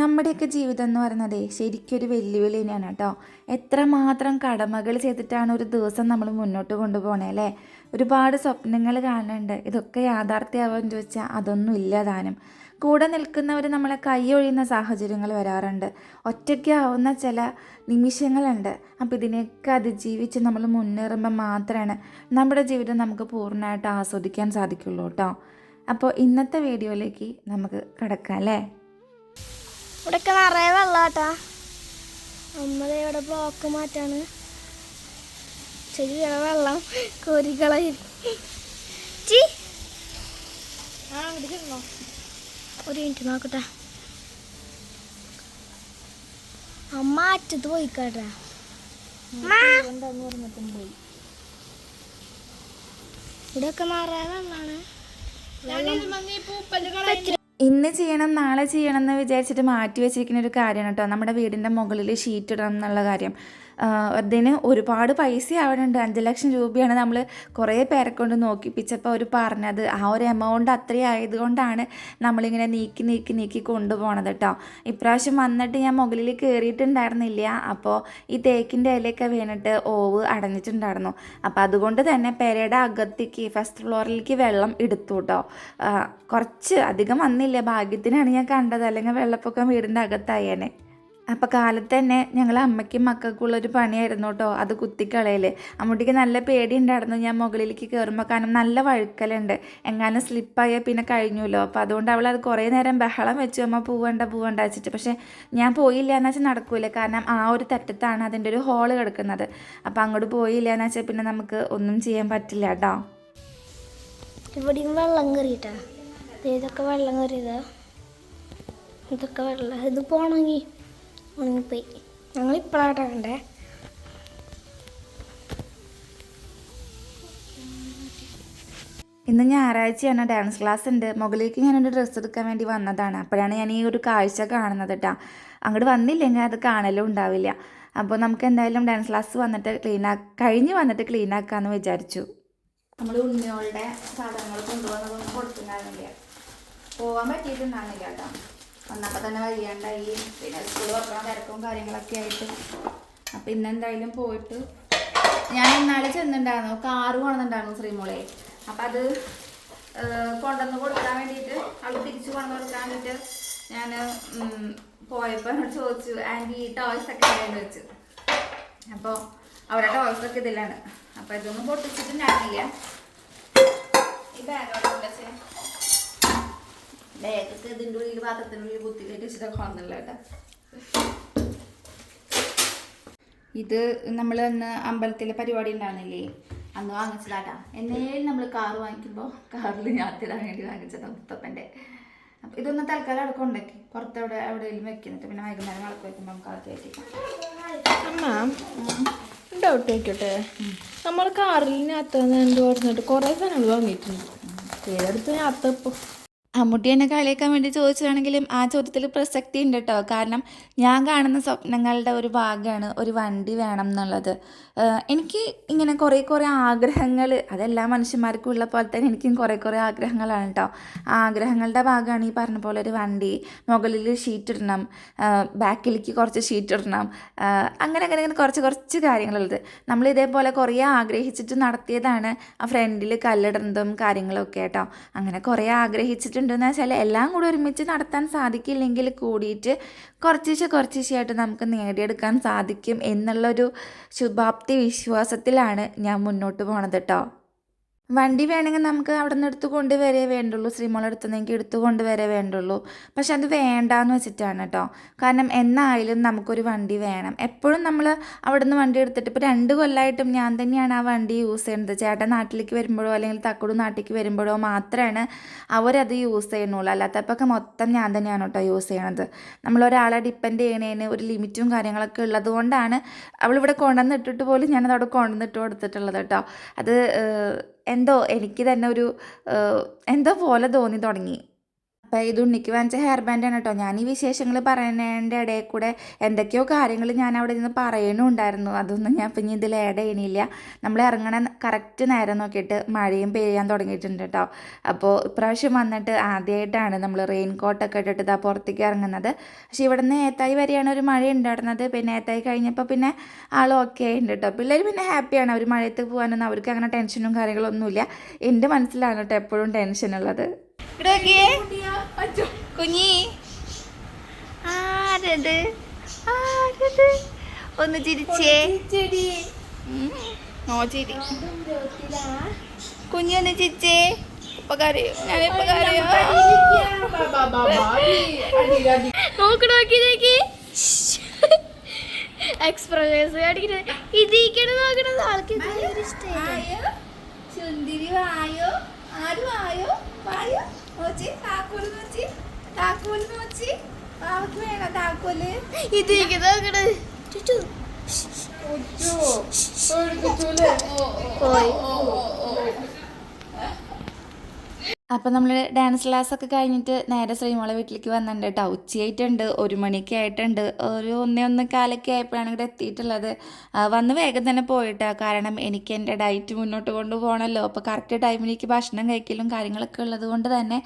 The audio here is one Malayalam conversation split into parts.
നമ്മുടെയൊക്കെ ജീവിതം എന്ന് പറയുന്നത് ശരിക്കൊരു വെല്ലുവിളി തന്നെയാണ് കേട്ടോ. എത്രമാത്രം കടമകൾ ചെയ്തിട്ടാണ് ഒരു ദിവസം നമ്മൾ മുന്നോട്ട് കൊണ്ടുപോകണേ അല്ലേ? ഒരുപാട് സ്വപ്നങ്ങൾ കാണുന്നുണ്ട്. ഇതൊക്കെ യാഥാർത്ഥ്യമാവുമെന്ന് ചോദിച്ചാൽ അതൊന്നും ഇല്ല താനും. കൂടെ നിൽക്കുന്നവർ നമ്മളെ കൈയൊഴിയുന്ന സാഹചര്യങ്ങൾ വരാറുണ്ട്. ഒറ്റയ്ക്കാവുന്ന ചില നിമിഷങ്ങളുണ്ട്. അപ്പോൾ ഇതിനെയൊക്കെ അതിജീവിച്ച് നമ്മൾ മുന്നേറുമ്പോൾ മാത്രമാണ് നമ്മുടെ ജീവിതം നമുക്ക് പൂർണമായിട്ട് ആസ്വദിക്കാൻ സാധിക്കുള്ളൂ കേട്ടോ. അപ്പോൾ ഇന്നത്തെ വീഡിയോയിലേക്ക് നമുക്ക് കിടക്കാം അല്ലേ? ഇവിടെയൊക്കെ നിറയെ വെള്ളാട്ടാ. നമ്മളെ ഇവിടെ ബ്ലോക്ക് മാറ്റാണ്. ചെറിയ വെള്ളം കോരികളായി ഒരു മിനിറ്റ് നോക്കട്ടെ. അമ്മ അറ്റത്ത് പോയി. ഇവിടെയൊക്കെ നിറയെ വെള്ളാണ്. ഇന്ന് ചെയ്യണം നാളെ ചെയ്യണം എന്ന് വിചാരിച്ചിട്ട് മാറ്റി വെച്ചിരിക്കുന്ന ഒരു കാര്യമാണ് കേട്ടോ. നമ്മുടെ വീടിന്റെ മുകളിൽ ഷീറ്റ് ഇടണം എന്നുള്ള കാര്യം. അതിന് ഒരുപാട് പൈസ ആവണുണ്ട് അഞ്ച് ലക്ഷം രൂപയാണ് നമ്മൾ കുറേ പേരെ കൊണ്ട് നോക്കിപ്പിച്ചപ്പോൾ അവർ പറഞ്ഞത്. ആ ഒരു എമൗണ്ട് അത്രയും ആയതുകൊണ്ടാണ് നമ്മളിങ്ങനെ നീക്കി നീക്കി നീക്കി കൊണ്ടുപോകണത് കേട്ടോ ഇപ്രാവശ്യം വന്നിട്ട് ഞാൻ മുകളിൽ കയറിയിട്ടുണ്ടായിരുന്നില്ല അപ്പോൾ ഈ തേക്കിന്റെ ഇലയൊക്കെ വീണിട്ട് ഓവ് അടഞ്ഞിട്ടുണ്ടായിരുന്നു. അപ്പോൾ അതുകൊണ്ട് തന്നെ പെരയുടെ അകത്തേക്ക് ഫസ്റ്റ് ഫ്ലോറിലേക്ക് വെള്ളം എടുത്തു കേട്ടോ കുറച്ച് അധികം വന്നില്ല. ഭാഗ്യത്തിനാണ് ഞാൻ കണ്ടത്. അല്ലെങ്കിൽ വെള്ളപ്പൊക്കം വീടിന്റെ അകത്തായേനെ. അപ്പോൾ കാലത്ത് തന്നെ ഞങ്ങൾ അമ്മയ്ക്കും മക്കൾക്കുള്ളൊരു പണിയായിരുന്നു കേട്ടോ അത് കുത്തിക്കളയൽ അമ്മൂട്ടിക്ക് നല്ല പേടി ഉണ്ടായിരുന്നു ഞാൻ മുകളിലേക്ക് കയറുമ്പോൾ കാരണം നല്ല വഴുക്കലുണ്ട്. എങ്ങാനും സ്ലിപ്പായാൽ പിന്നെ കഴിഞ്ഞല്ലോ. അപ്പോൾ അതുകൊണ്ട് അവൾ അത് കുറേ നേരം ബഹളം വെച്ചു അമ്മ പോവേണ്ട പോവേണ്ട വെച്ചിട്ട്. പക്ഷേ ഞാൻ പോയില്ല എന്ന് വെച്ചാൽ നടക്കൂല. കാരണം ആ ഒരു തട്ടത്താണ് അതിന്റെ ഒരു ഹോൾ കിടക്കുന്നത്. അപ്പോൾ അങ്ങോട്ട് പോയില്ല എന്ന് വെച്ചാൽ പിന്നെ നമുക്ക് ഒന്നും ചെയ്യാൻ പറ്റില്ല കേട്ടോ. ഇവിടെയും വെള്ളം കയറിയിട്ടാ ഇതൊക്കെ വെള്ളം കയറിയതാ ഇതൊക്കെ വെള്ളം. ഇത് പോണെങ്കിൽ ഉണങ്ങിപ്പോയി ഞങ്ങൾ ഇപ്പോഴാട്ടാ കണ്ടേ. ഇന്ന് ഞായറാഴ്ചയാണ് ഡാൻസ് ക്ലാസ് ഉണ്ട്. മുകളിലേക്ക് ഞാനൊരു ഡ്രസ്സ് എടുക്കാൻ വേണ്ടി വന്നതാണ്. അപ്പോഴാണ് ഞാൻ ഈ ഒരു കാഴ്ച കാണുന്നത് കേട്ടോ അങ്ങോട്ട് വന്നില്ലെങ്കിൽ അത് കാണലും ഉണ്ടാവില്ല. അപ്പോൾ നമുക്ക് എന്തായാലും ഡാൻസ് ക്ലാസ് വന്നിട്ട് ക്ലീൻ ആ കഴിഞ്ഞ് വന്നിട്ട് ക്ലീൻ ആക്കാമെന്ന് വിചാരിച്ചു. നമ്മൾ ഉണ്ണിയോളുടെ സാധനങ്ങൾ കൊണ്ടുവന്നതൊന്നും കൊടുത്തിട്ടുണ്ടായിരുന്നില്ല? പോകാൻ പറ്റിയിട്ടുണ്ടായിരുന്നില്ല കേട്ടോ വന്നപ്പോൾ തന്നെ വയ്യാണ്ടായി. പിന്നെ സ്കൂൾ തുറക്കണ തിരക്കും കാര്യങ്ങളൊക്കെ ആയിട്ട്. അപ്പം ഇന്നെന്തായാലും പോയിട്ട് ഞാൻ ഇന്നാളെ ചെന്നിട്ടുണ്ടായിരുന്നു. കാറ് കൊണ്ടുണ്ടായിരുന്നു ശ്രീമോളെ. അപ്പം അത് കൊണ്ടുവന്ന് കൊടുക്കാൻ വേണ്ടിയിട്ട് അവൾ തിരിച്ചു കൊണ്ടുവന്ന് കൊടുക്കാൻ വേണ്ടിയിട്ട് ഞാൻ പോയപ്പോൾ ചോദിച്ചു ആന്റി ഈ ടോയ്സ് ഒക്കെ ഉണ്ടായിരുന്നു വെച്ചു? അപ്പോൾ അവരുടെ ടോയ്സ് ഒക്കെ ഇതിലാണ്. അപ്പോൾ ഇതൊന്നും പൊട്ടിച്ചിട്ട് ഞാനില്ല ഈ ബാഗ് വെച്ചേ ബാഗൊക്കെ ഇതിന്റെ ഉള്ളിൽ പാത്രത്തിനുള്ളിൽ കുത്തി കയറ്റി വെച്ചിട്ടൊക്കെ വന്നില്ല കേട്ടോ. ഇത് നമ്മൾ അന്ന് അമ്പലത്തിലെ പരിപാടി ഉണ്ടായിരുന്നില്ലേ? അന്ന് വാങ്ങിച്ചതാട്ടാ. എന്നേലും നമ്മൾ കാർ വാങ്ങിക്കുമ്പോൾ കാറിൽ യാത്രയിടാൻ വേണ്ടി വാങ്ങിച്ചതാണ് മുത്തപ്പന്റെ. അപ്പം ഇതൊന്ന് തൽക്കാലം അവിടെ കൊണ്ടാക്കി പുറത്ത് എവിടെ എവിടെയെങ്കിലും വെക്കുന്നിട്ട് പിന്നെ വൈകുന്നേരം വിളക്ക് വെക്കുമ്പോൾ നമുക്ക് അകത്ത് കയറ്റിക്കാം ഡൗട്ട് ചോദിക്കട്ടെ? നമ്മൾ കാറിൽ എന്ത് പറഞ്ഞിട്ട് കുറേ സാധനങ്ങൾ വാങ്ങിയിട്ടുണ്ട്. ഏതെടുത്ത് ഞാത്തപ്പോൾ അമ്മുട്ടി എന്നെ കളിയാക്കാൻ വേണ്ടി ചോദിച്ചതാണെങ്കിലും ആ ചോദ്യത്തിൽ പ്രസക്തി ഉണ്ട് കേട്ടോ കാരണം ഞാൻ കാണുന്ന സ്വപ്നങ്ങളുടെ ഒരു ഭാഗമാണ് ഒരു വണ്ടി വേണം എന്നുള്ളത്. എനിക്ക് ഇങ്ങനെ കുറേ കുറേ ആഗ്രഹങ്ങൾ അതെല്ലാ മനുഷ്യന്മാർക്കും ഉള്ള പോലെ തന്നെ എനിക്കും കുറേ കുറേ ആഗ്രഹങ്ങളാണ് കേട്ടോ ആഗ്രഹങ്ങളുടെ ഭാഗമാണ് ഈ പറഞ്ഞ പോലെ ഒരു വണ്ടി മുകളിൽ ഷീറ്റ് ഇടണം ബാക്കിലേക്ക് കുറച്ച് ഷീറ്റ് ഇടണം അങ്ങനെ അങ്ങനെ അങ്ങനെ കുറച്ച് കുറച്ച് കാര്യങ്ങളുള്ളത്. നമ്മൾ ഇതേപോലെ കുറേ ആഗ്രഹിച്ചിട്ട് നടത്തിയതാണ് ആ ഫ്രണ്ടിൽ കല്ലിടുന്നതും കാര്യങ്ങളൊക്കെ കേട്ടോ അങ്ങനെ കുറേ ആഗ്രഹിച്ചിട്ടുണ്ടെന്ന് വെച്ചാൽ എല്ലാം കൂടി ഒരുമിച്ച് നടത്താൻ സാധിക്കില്ലെങ്കിൽ കൂടിയിട്ട് കുറച്ചേശ്ശെ കുറച്ചേശ്ശെയായിട്ട് നമുക്ക് നേടിയെടുക്കാൻ സാധിക്കും എന്നുള്ളൊരു ശുഭാപ്തി വിശ്വാസത്തിലാണ് ഞാൻ മുന്നോട്ട് പോണത് കേട്ടോ വണ്ടി വേണമെങ്കിൽ നമുക്ക് അവിടെ നിന്ന് എടുത്ത് കൊണ്ടുവരേ വേണ്ടുള്ളൂ. ശ്രീമോൾ എടുത്തുനിന്നെങ്കിൽ എടുത്ത് കൊണ്ടുവരേ വേണ്ടുള്ളൂ. പക്ഷെ അത് വേണ്ടാന്ന് വെച്ചിട്ടാണ് കേട്ടോ. കാരണം എന്നായാലും നമുക്കൊരു വണ്ടി വേണം. എപ്പോഴും നമ്മൾ അവിടെ നിന്ന് വണ്ടി എടുത്തിട്ട് ഇപ്പോൾ രണ്ട് കൊല്ലമായിട്ടും ഞാൻ തന്നെയാണ് ആ വണ്ടി യൂസ് ചെയ്യുന്നത്. ചേട്ടൻ നാട്ടിലേക്ക് വരുമ്പോഴോ അല്ലെങ്കിൽ തക്കുടു നാട്ടിലേക്ക് വരുമ്പോഴോ മാത്രമാണ് അവരത് യൂസ് ചെയ്യണുള്ളൂ അല്ലാത്തപ്പൊക്കെ മൊത്തം ഞാൻ തന്നെയാണ് കേട്ടോ യൂസ് ചെയ്യണത്. നമ്മളൊരാളെ ഡിപ്പെൻഡ് ചെയ്യണതിന് ഒരു ലിമിറ്റും കാര്യങ്ങളൊക്കെ ഉള്ളത് കൊണ്ടാണ് അവളിവിടെ കൊണ്ടുവന്നിട്ടിട്ട് പോലും ഞാനത് അവിടെ കൊണ്ടുവന്നിട്ട് കൊടുത്തിട്ടുള്ളത് കേട്ടോ. അത് എന്തോ എനിക്ക് തന്നെ ഒരു എന്തോ പോലെ തോന്നി തുടങ്ങി. അപ്പോൾ ഇത് ഉണ്ണിക്ക് വാങ്ങിച്ച ഹെയർ ബാൻഡാണ് കേട്ടോ ഞാൻ ഈ വിശേഷങ്ങൾ പറയുന്നതിന്റെ ഇടയിൽ കൂടെ എന്തൊക്കെയോ കാര്യങ്ങൾ ഞാൻ അവിടെ നിന്ന് പറയണുണ്ടായിരുന്നു. അതൊന്നും ഞാൻ പിന്നെ ഇതിൽ ആഡ് ചെയ്യണില്ല. നമ്മൾ ഇറങ്ങണ കറക്റ്റ് നേരം നോക്കിയിട്ട് മഴയും പെയ്യാൻ തുടങ്ങിയിട്ടുണ്ട് കേട്ടോ അപ്പോൾ ഇപ്രാവശ്യം വന്നിട്ട് ആദ്യമായിട്ടാണ് നമ്മൾ റെയിൻ കോട്ടൊക്കെ ഇട്ടിട്ട് ഇതാ പുറത്തേക്ക് ഇറങ്ങുന്നത്. പക്ഷേ ഇവിടെ നിന്ന് ഏത്തായി വരെയാണ് ഒരു മഴ ഉണ്ടായിരുന്നത്. പിന്നെ ഏത്തായി കഴിഞ്ഞപ്പോൾ പിന്നെ ആൾ ഓക്കെ ഉണ്ട് കേട്ടോ പിള്ളേർ പിന്നെ ഹാപ്പിയാണ് അവർ മഴയത്ത് പോകാനൊന്നും അവർക്ക് അങ്ങനെ ടെൻഷനും കാര്യങ്ങളൊന്നുമില്ല. എന്റെ മനസ്സിലാണ് കേട്ടോ എപ്പോഴും ടെൻഷൻ ഉള്ളത് കുഞ്ഞി. ആരത്? ആരത്? ഒന്ന് ചിരിച്ചേ. നോ ചിരി. കുഞ്ഞൊന്ന് ചിരിച്ചേ. ഇപ്പൊ കരയോ? ഞാൻ ഇപ്പൊ കരയോ? നോക്ക് നോക്കി. നോക്കി എക്സ്പ്രഷൻസ് കാണിക്കുന്നത് ഇതിരിക്കണ നോക്കണത് ആൾക്ക് ഭയങ്കര ഇഷ്ടമായി ആയോ സുന്ദരി വായോ? ആര് വായോ വായോ? നോച്ചി താക്കോൽ നോച്ചി താക്കോൽ നോച്ചി. പാവക്ക് വേണം താക്കോൽ? ഇതിരിക്കണ നോക്കണത് ചുറ്റു പോയി അപ്പം നമ്മൾ ഡാൻസ് ക്ലാസ് ഒക്കെ കഴിഞ്ഞിട്ട് നേരെ ശ്രീമോളെ വീട്ടിലേക്ക് വന്നിട്ടുണ്ട് കേട്ടോ ഉച്ചയായിട്ടുണ്ട് ഒരു മണിക്ക് ആയിട്ടുണ്ട്. ഒരു ഒന്നേ ഒന്ന് കാലൊക്കെ ആയപ്പോഴാണ് ഇവിടെ എത്തിയിട്ടുള്ളത്. വന്ന് വേഗം തന്നെ പോയിട്ടാ. കാരണം എനിക്ക് എന്റെ ഡയറ്റ് മുന്നോട്ട് കൊണ്ടുപോകണമല്ലോ അപ്പോൾ കറക്റ്റ് ടൈമിലേക്ക് ഭക്ഷണം കഴിക്കലും കാര്യങ്ങളൊക്കെ ഉള്ളത് കൊണ്ട് തന്നെ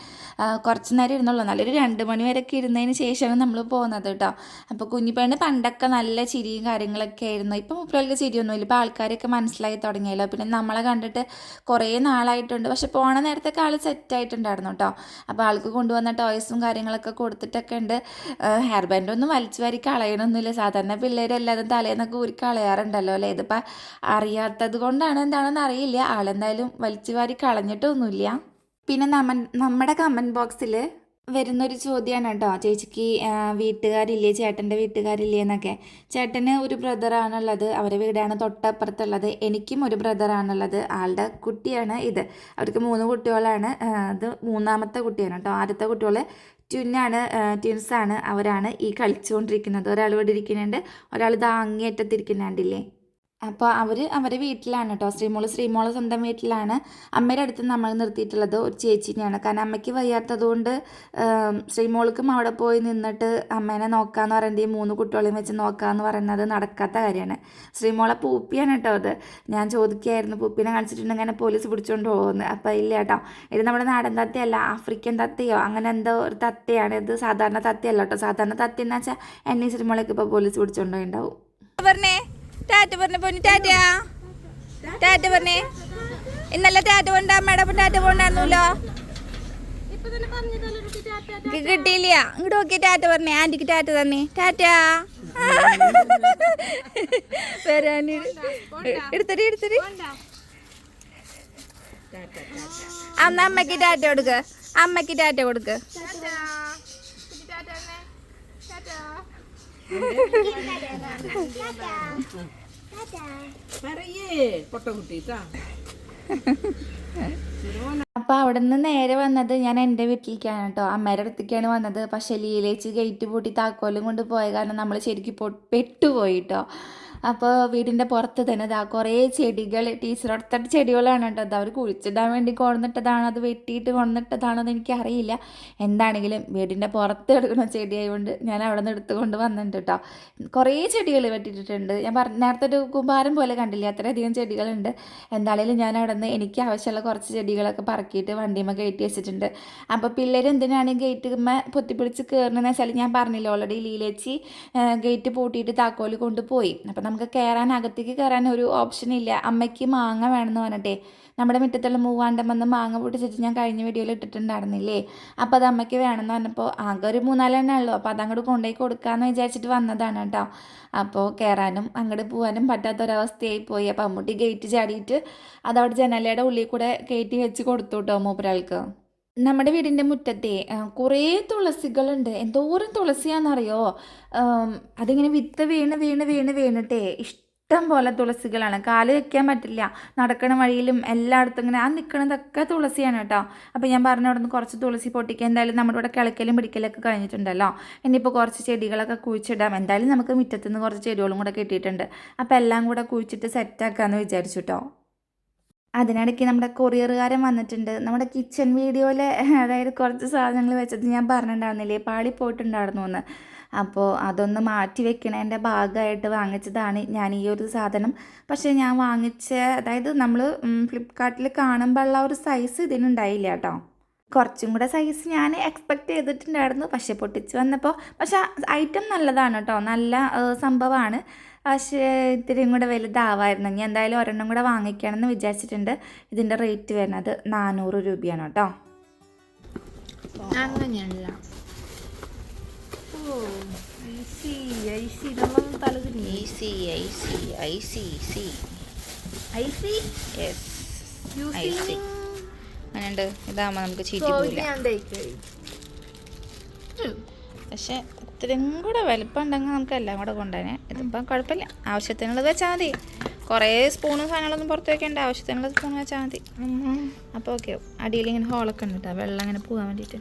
കുറച്ച് നേരം ഇരുന്നുള്ളൂ. നല്ലൊരു രണ്ട് മണി വരെയൊക്കെ ഇരുന്നതിന് ശേഷമാണ് നമ്മൾ പോകുന്നത് കേട്ടോ അപ്പോൾ കുഞ്ഞിപ്പെണ്ണ് പണ്ടൊക്കെ നല്ല ചിരിയും കാര്യങ്ങളൊക്കെ ആയിരുന്നു. ഇപ്പം മുപ്പിൾക്ക് ചിരിയൊന്നുമില്ല. ഇപ്പോൾ ആൾക്കാരൊക്കെ മനസ്സിലായി തുടങ്ങിയല്ലോ. പിന്നെ നമ്മളെ കണ്ടിട്ട് കുറേ നാളായിട്ടുണ്ട്. പക്ഷെ പോണ നേരത്തെ ആൾ സെറ്റ് ആയിട്ടുണ്ടായിരുന്നു കേട്ടോ അപ്പോൾ ആൾക്ക് കൊണ്ടുവന്ന ടോയ്സും കാര്യങ്ങളൊക്കെ കൊടുത്തിട്ടൊക്കെ ഉണ്ട്. ഹെയർ ബാൻഡൊന്നും വലിച്ചു വാരി കളയണമൊന്നുമില്ല സാധാരണ പിള്ളേരെല്ലാതും തലേന്നൊക്കെ ഊരി കളയാറുണ്ടല്ലോ അല്ലേ? ഇതിപ്പോൾ അറിയാത്തത് കൊണ്ടാണ് എന്താണെന്ന് അറിയില്ല. ആളെന്തായാലും വലിച്ചു വാരി കളഞ്ഞിട്ടൊന്നുമില്ല. പിന്നെ നമ്മ നമ്മുടെ കമന്റ് ബോക്സിൽ വരുന്നൊരു ചോദ്യമാണ് കേട്ടോ. ചേച്ചിക്ക് വീട്ടുകാരില്ലേ? ചേട്ടന്റെ വീട്ടുകാരില്ലേ എന്നൊക്കെ. ചേട്ടന് ഒരു ബ്രദറാണുള്ളത്. അവരുടെ വീടാണ് തൊട്ടപ്പുറത്തുള്ളത്. എനിക്കും ഒരു ബ്രദറാണുള്ളത്. ആളുടെ കുട്ടിയാണ് ഇത്. അവർക്ക് മൂന്ന് കുട്ടികളാണ്. അത് മൂന്നാമത്തെ കുട്ടിയാണ് കേട്ടോ. ആദ്യത്തെ കുട്ടികൾ ട്വിന്നാണ് ട്വിൻസാണ്. അവരാണ് ഈ കളിച്ചുകൊണ്ടിരിക്കുന്നത്. ഒരാൾ ഇവിടെ ഇരിക്കുന്നുണ്ട്. ഒരാൾ ഇത് അങ്ങേറ്റത്തിരിക്കുന്നുണ്ടില്ലേ അപ്പോൾ അവർ അവരുടെ വീട്ടിലാണ് കേട്ടോ ശ്രീമോൾ ശ്രീമോൾ സ്വന്തം വീട്ടിലാണ്. അമ്മയുടെ അടുത്ത് നമ്മൾ നിർത്തിയിട്ടുള്ളത് ഒരു ചേച്ചിനെയാണ്. കാരണം അമ്മയ്ക്ക് വയ്യാത്തതുകൊണ്ട് ശ്രീമോൾക്കും അവിടെ പോയി നിന്നിട്ട് അമ്മേനെ നോക്കാമെന്ന് പറയുന്നത് ഈ മൂന്ന് കുട്ടികളെയും വെച്ച് നോക്കാമെന്ന് പറയുന്നത് നടക്കാത്ത കാര്യമാണ്. ശ്രീമോളെ പൂപ്പിയാണ് കേട്ടോ അത്. ഞാൻ ചോദിക്കുകയായിരുന്നു പൂപ്പിനെ കളിച്ചിട്ടുണ്ടെങ്കിൽ അങ്ങനെ പോലീസ് പിടിച്ചുകൊണ്ട് പോകുന്നത് അപ്പോൾ ഇല്ല കേട്ടോ ഇത് നമ്മുടെ നാടൻ തത്തയല്ല. ആഫ്രിക്കൻ തത്തയോ? അങ്ങനെ എന്തോ ഒരു തത്തയാണ്. ഇത് സാധാരണ തത്തയല്ല കേട്ടോ സാധാരണ തത്തയെന്ന് വെച്ചാൽ എന്നെ ശ്രീമോളൊക്കെ ഇപ്പോൾ പോലീസ് പിടിച്ചുകൊണ്ട് ഉണ്ടാവും ടാറ്റ പറഞ്ഞ പൊന്നു ടാറ്റയാ ടാറ്റ പറഞ്ഞേ. ഇന്നലെ ടാറ്റ കൊണ്ട് അമ്മയുടെ ടാറ്റ പോണ്ടായിരുന്നല്ലോ. കിട്ടിയില്ല. ഇങ്ങോട്ട് നോക്കി ടാറ്റ പറഞ്ഞേ. ആന്റിക്ക് ടാറ്റ തന്നെ. ടാറ്റ. വരാൻ എടുത്തരി എടുത്തരി അന്ന് അമ്മയ്ക്ക് ടാറ്റ കൊടുക്ക്. അമ്മയ്ക്ക് ടാറ്റ കൊടുക്ക്. അപ്പോൾ അവിടെ നിന്ന് നേരെ വന്നത് ഞാൻ എന്റെ വീട്ടിലേക്കാണ് കേട്ടോ. അമ്മയുടെ അടുത്തേക്കാണ് വന്നത്. പക്ഷെ ലീലേച്ച് ഗേറ്റ് പൂട്ടി താക്കോലും കൊണ്ട് പോയ കാരണം നമ്മൾ ശരിക്കും പെട്ടുപോയിട്ടോ അപ്പോൾ വീടിന്റെ പുറത്ത് തന്നെ ഇതാ കുറേ ചെടികൾ ടീച്ചർ അടുത്തിട്ട് ചെടികളാണ് കേട്ടോ. അത് അവർ കുഴിച്ചിടാൻ വേണ്ടി കൊണ്ടിട്ടതാണോ അത് വെട്ടിയിട്ട് കൊണ്ടിട്ടതാണോ എന്ന് എനിക്കറിയില്ല. എന്താണെങ്കിലും വീടിന്റെ പുറത്ത് എടുക്കുന്ന ചെടിയായതുകൊണ്ട് ഞാൻ അവിടെ നിന്ന് എടുത്തുകൊണ്ട് വന്നിട്ടുണ്ട് കേട്ടോ. കുറേ ചെടികൾ വെട്ടിയിട്ടുണ്ട് ഞാൻ പറഞ്ഞ നേരത്തെ ഒരു കുമ്പാരം പോലെ കണ്ടില്ല അത്രയധികം ചെടികളുണ്ട്. എന്താണെങ്കിലും ഞാൻ അവിടെ നിന്ന് എനിക്ക് ആവശ്യമുള്ള കുറച്ച് ചെടികളൊക്കെ പറക്കിയിട്ട് വണ്ടിയമ്മ കയറ്റി വെച്ചിട്ടുണ്ട്. അപ്പോൾ പിള്ളേർ എന്തിനാണ് ഗേറ്റ് പൊത്തിപ്പിടിച്ച് കയറണമെന്ന് വെച്ചാൽ ഞാൻ പറഞ്ഞില്ല ഓൾറെഡി ലീലേച്ചി ഗേറ്റ് പൂട്ടിയിട്ട് താക്കോൽ കൊണ്ടുപോയി. അപ്പം നമുക്ക് കയറാൻ അകത്തേക്ക് കയറാൻ ഒരു ഓപ്ഷൻ ഇല്ല. അമ്മയ്ക്ക് മാങ്ങ വേണമെന്ന് പറഞ്ഞിട്ടേ. നമ്മുടെ മുറ്റത്തുള്ള മൂവാണ്ടം വന്ന് മാങ്ങ പൊട്ടിച്ചിട്ട് ഞാൻ കഴിഞ്ഞ വീഡിയോയിൽ ഇട്ടിട്ടുണ്ടായിരുന്നില്ലേ? അപ്പോൾ അത് അമ്മയ്ക്ക് വേണമെന്ന് പറഞ്ഞപ്പോൾ ആകെ ഒരു മൂന്നാലെണ്ണേ ഉള്ളൂ. അപ്പോൾ അതങ്ങോട്ട് കൊണ്ടുപോയി കൊടുക്കാമെന്ന് വിചാരിച്ചിട്ട് വന്നതാണ് കേട്ടോ അപ്പോൾ കയറാനും അങ്ങോട്ട് പോകാനും പറ്റാത്തൊരവസ്ഥയായി പോയി. അപ്പോൾ അമ്മൂട്ടി ഗേറ്റ് ചാടിയിട്ട് അതവിടെ ജനലയുടെ ഉള്ളിൽ കൂടെ കയറ്റി വെച്ച് കൊടുത്തു കേട്ടോ മൂപ്പരാൾക്ക് നമ്മുടെ വീടിന്റെ മുറ്റത്തെ കുറേ തുളസികളുണ്ട്. എന്തോരം തുളസിയാണെന്നറിയോ? അതിങ്ങനെ വിത്ത് വീണ് വീണ് വീണ് വീണിട്ടേ ഇഷ്ടം പോലെ തുളസികളാണ്. കാൽ വെക്കാൻ പറ്റില്ല. നടക്കണ വഴിയിലും എല്ലായിടത്തും ഇങ്ങനെ ആ നിൽക്കണതൊക്കെ തുളസിയാണ് കേട്ടോ. അപ്പോൾ ഞാൻ പറഞ്ഞ അവിടെ നിന്ന് കുറച്ച് തുളസി പൊട്ടിക്കുക. എന്തായാലും നമ്മുടെ ഇവിടെ കിളക്കലും പിടിക്കലൊക്കെ കഴിഞ്ഞിട്ടുണ്ടല്ലോ. ഇനിയിപ്പോൾ കുറച്ച് ചെടികളൊക്കെ കുഴിച്ചിടാം. എന്തായാലും നമുക്ക് മുറ്റത്തുനിന്ന് കുറച്ച് ചെടികളും കൂടെ കിട്ടിയിട്ടുണ്ട്. അപ്പോൾ എല്ലാം കൂടെ കുഴിച്ചിട്ട് സെറ്റാക്കാമെന്ന് വിചാരിച്ചു കേട്ടോ അതിനിടയ്ക്ക് നമ്മുടെ കൊറിയറുകാരൻ വന്നിട്ടുണ്ട്. നമ്മുടെ കിച്ചൺ വീഡിയോയിൽ അതായത് കുറച്ച് സാധനങ്ങൾ വെച്ചത് ഞാൻ പറഞ്ഞിട്ടുണ്ടായിരുന്നില്ലേ? പാളി പോയിട്ടുണ്ടായിരുന്നു എന്ന്. അപ്പോൾ അതൊന്ന് മാറ്റി വെക്കണതിന്റെ ഭാഗമായിട്ട് വാങ്ങിച്ചതാണ് ഞാൻ ഈ ഒരു സാധനം. പക്ഷേ ഞാൻ വാങ്ങിച്ച അതായത് നമ്മൾ ഫ്ലിപ്കാർട്ടിൽ കാണുമ്പോഴുള്ള ഒരു സൈസ് ഇതിനുണ്ടായില്ല കേട്ടോ. കുറച്ചും കൂടെ സൈസ് ഞാൻ എക്സ്പെക്റ്റ് ചെയ്തിട്ടുണ്ടായിരുന്നു. പക്ഷേ പൊട്ടിച്ച് വന്നപ്പോൾ പക്ഷേ ഐറ്റം നല്ലതാണ് കേട്ടോ. നല്ല സംഭവമാണ്. പക്ഷേ ഇത്തിരിയും കൂടെ വലുതാവായിരുന്നു. ഇനി എന്തായാലും ഒരെണ്ണം കൂടെ വാങ്ങിക്കണമെന്ന് വിചാരിച്ചിട്ടുണ്ട്. ഇതിന്റെ റേറ്റ് വരുന്നത് നാനൂറ് രൂപയാണ് കേട്ടോ. അങ്ങനെയല്ല. I see I see. I see see I see yes. I see? അങ്ങനെയുണ്ട്. ഇതാകുമ്പോൾ നമുക്ക് ചീറ്റി പോയില്ല ഞാൻ പക്ഷെ ഇത്രയും കൂടെ വലിപ്പം ഉണ്ടെങ്കിൽ നമുക്ക് എല്ലാം കൂടെ കൊണ്ടുതന്നെ ഇതിപ്പം കുഴപ്പമില്ല. ആവശ്യത്തിനുള്ളത് വെച്ചാൽ മതി. കുറേ സ്പൂണും സാധനങ്ങളൊന്നും പുറത്ത് വെക്കേണ്ട ആവശ്യത്തിനുള്ള സ്പൂൺ വെച്ചാൽ മതി. അപ്പോൾ ഓക്കെ അടിയിൽ ഇങ്ങനെ ഹോളൊക്കെ ഉണ്ട് കേട്ടോ വെള്ളം അങ്ങനെ പോകാൻ വേണ്ടിയിട്ട്.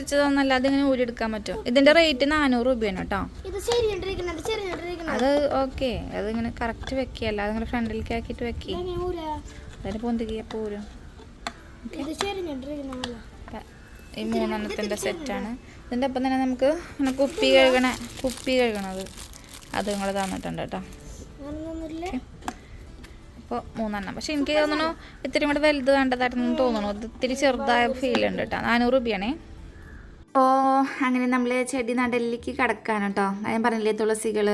വെച്ചതൊന്നല്ല അതിങ്ങനെ ഊരിയെടുക്കാൻ പറ്റും. ഇതിന്റെ റേറ്റ് നാനൂറ് രൂപയാണ് കേട്ടോ അത് ഓക്കെ അതിങ്ങനെ കറക്റ്റ് വെക്കിയല്ല. അതിങ്ങനെ ഫ്രണ്ടിലേക്ക് ആക്കിയിട്ട് വെക്കി. അതിന് പൊന്തിക്കുക പോരും ചെറിയണ്ടിരിക്കുന്ന ഈ മൂന്നെണ്ണത്തിന്റെ സെറ്റാണ് ഇതിന്റെ ഒപ്പം തന്നെ നമുക്ക് ഇങ്ങനെ കുപ്പി കഴുകണ കുപ്പി കഴുകണത്. അത് നിങ്ങൾ തന്നിട്ടുണ്ട് കേട്ടോ. അപ്പോൾ മൂന്നെണ്ണം. പക്ഷെ എനിക്ക് തോന്നുന്നു ഇത്തിരി കൂടെ വലുത് വേണ്ടതായിട്ടെന്ന് തോന്നുന്നു. ഇത് ഇത്തിരി ചെറുതായ ഫീൽ ഉണ്ട് കേട്ടോ. നാനൂറ് രൂപയാണേ. അപ്പോൾ അങ്ങനെ നമ്മൾ ചെടി നടലിലേക്ക് കിടക്കാണ് കേട്ടോ ഞാൻ പറഞ്ഞില്ലേ തുളസികൾ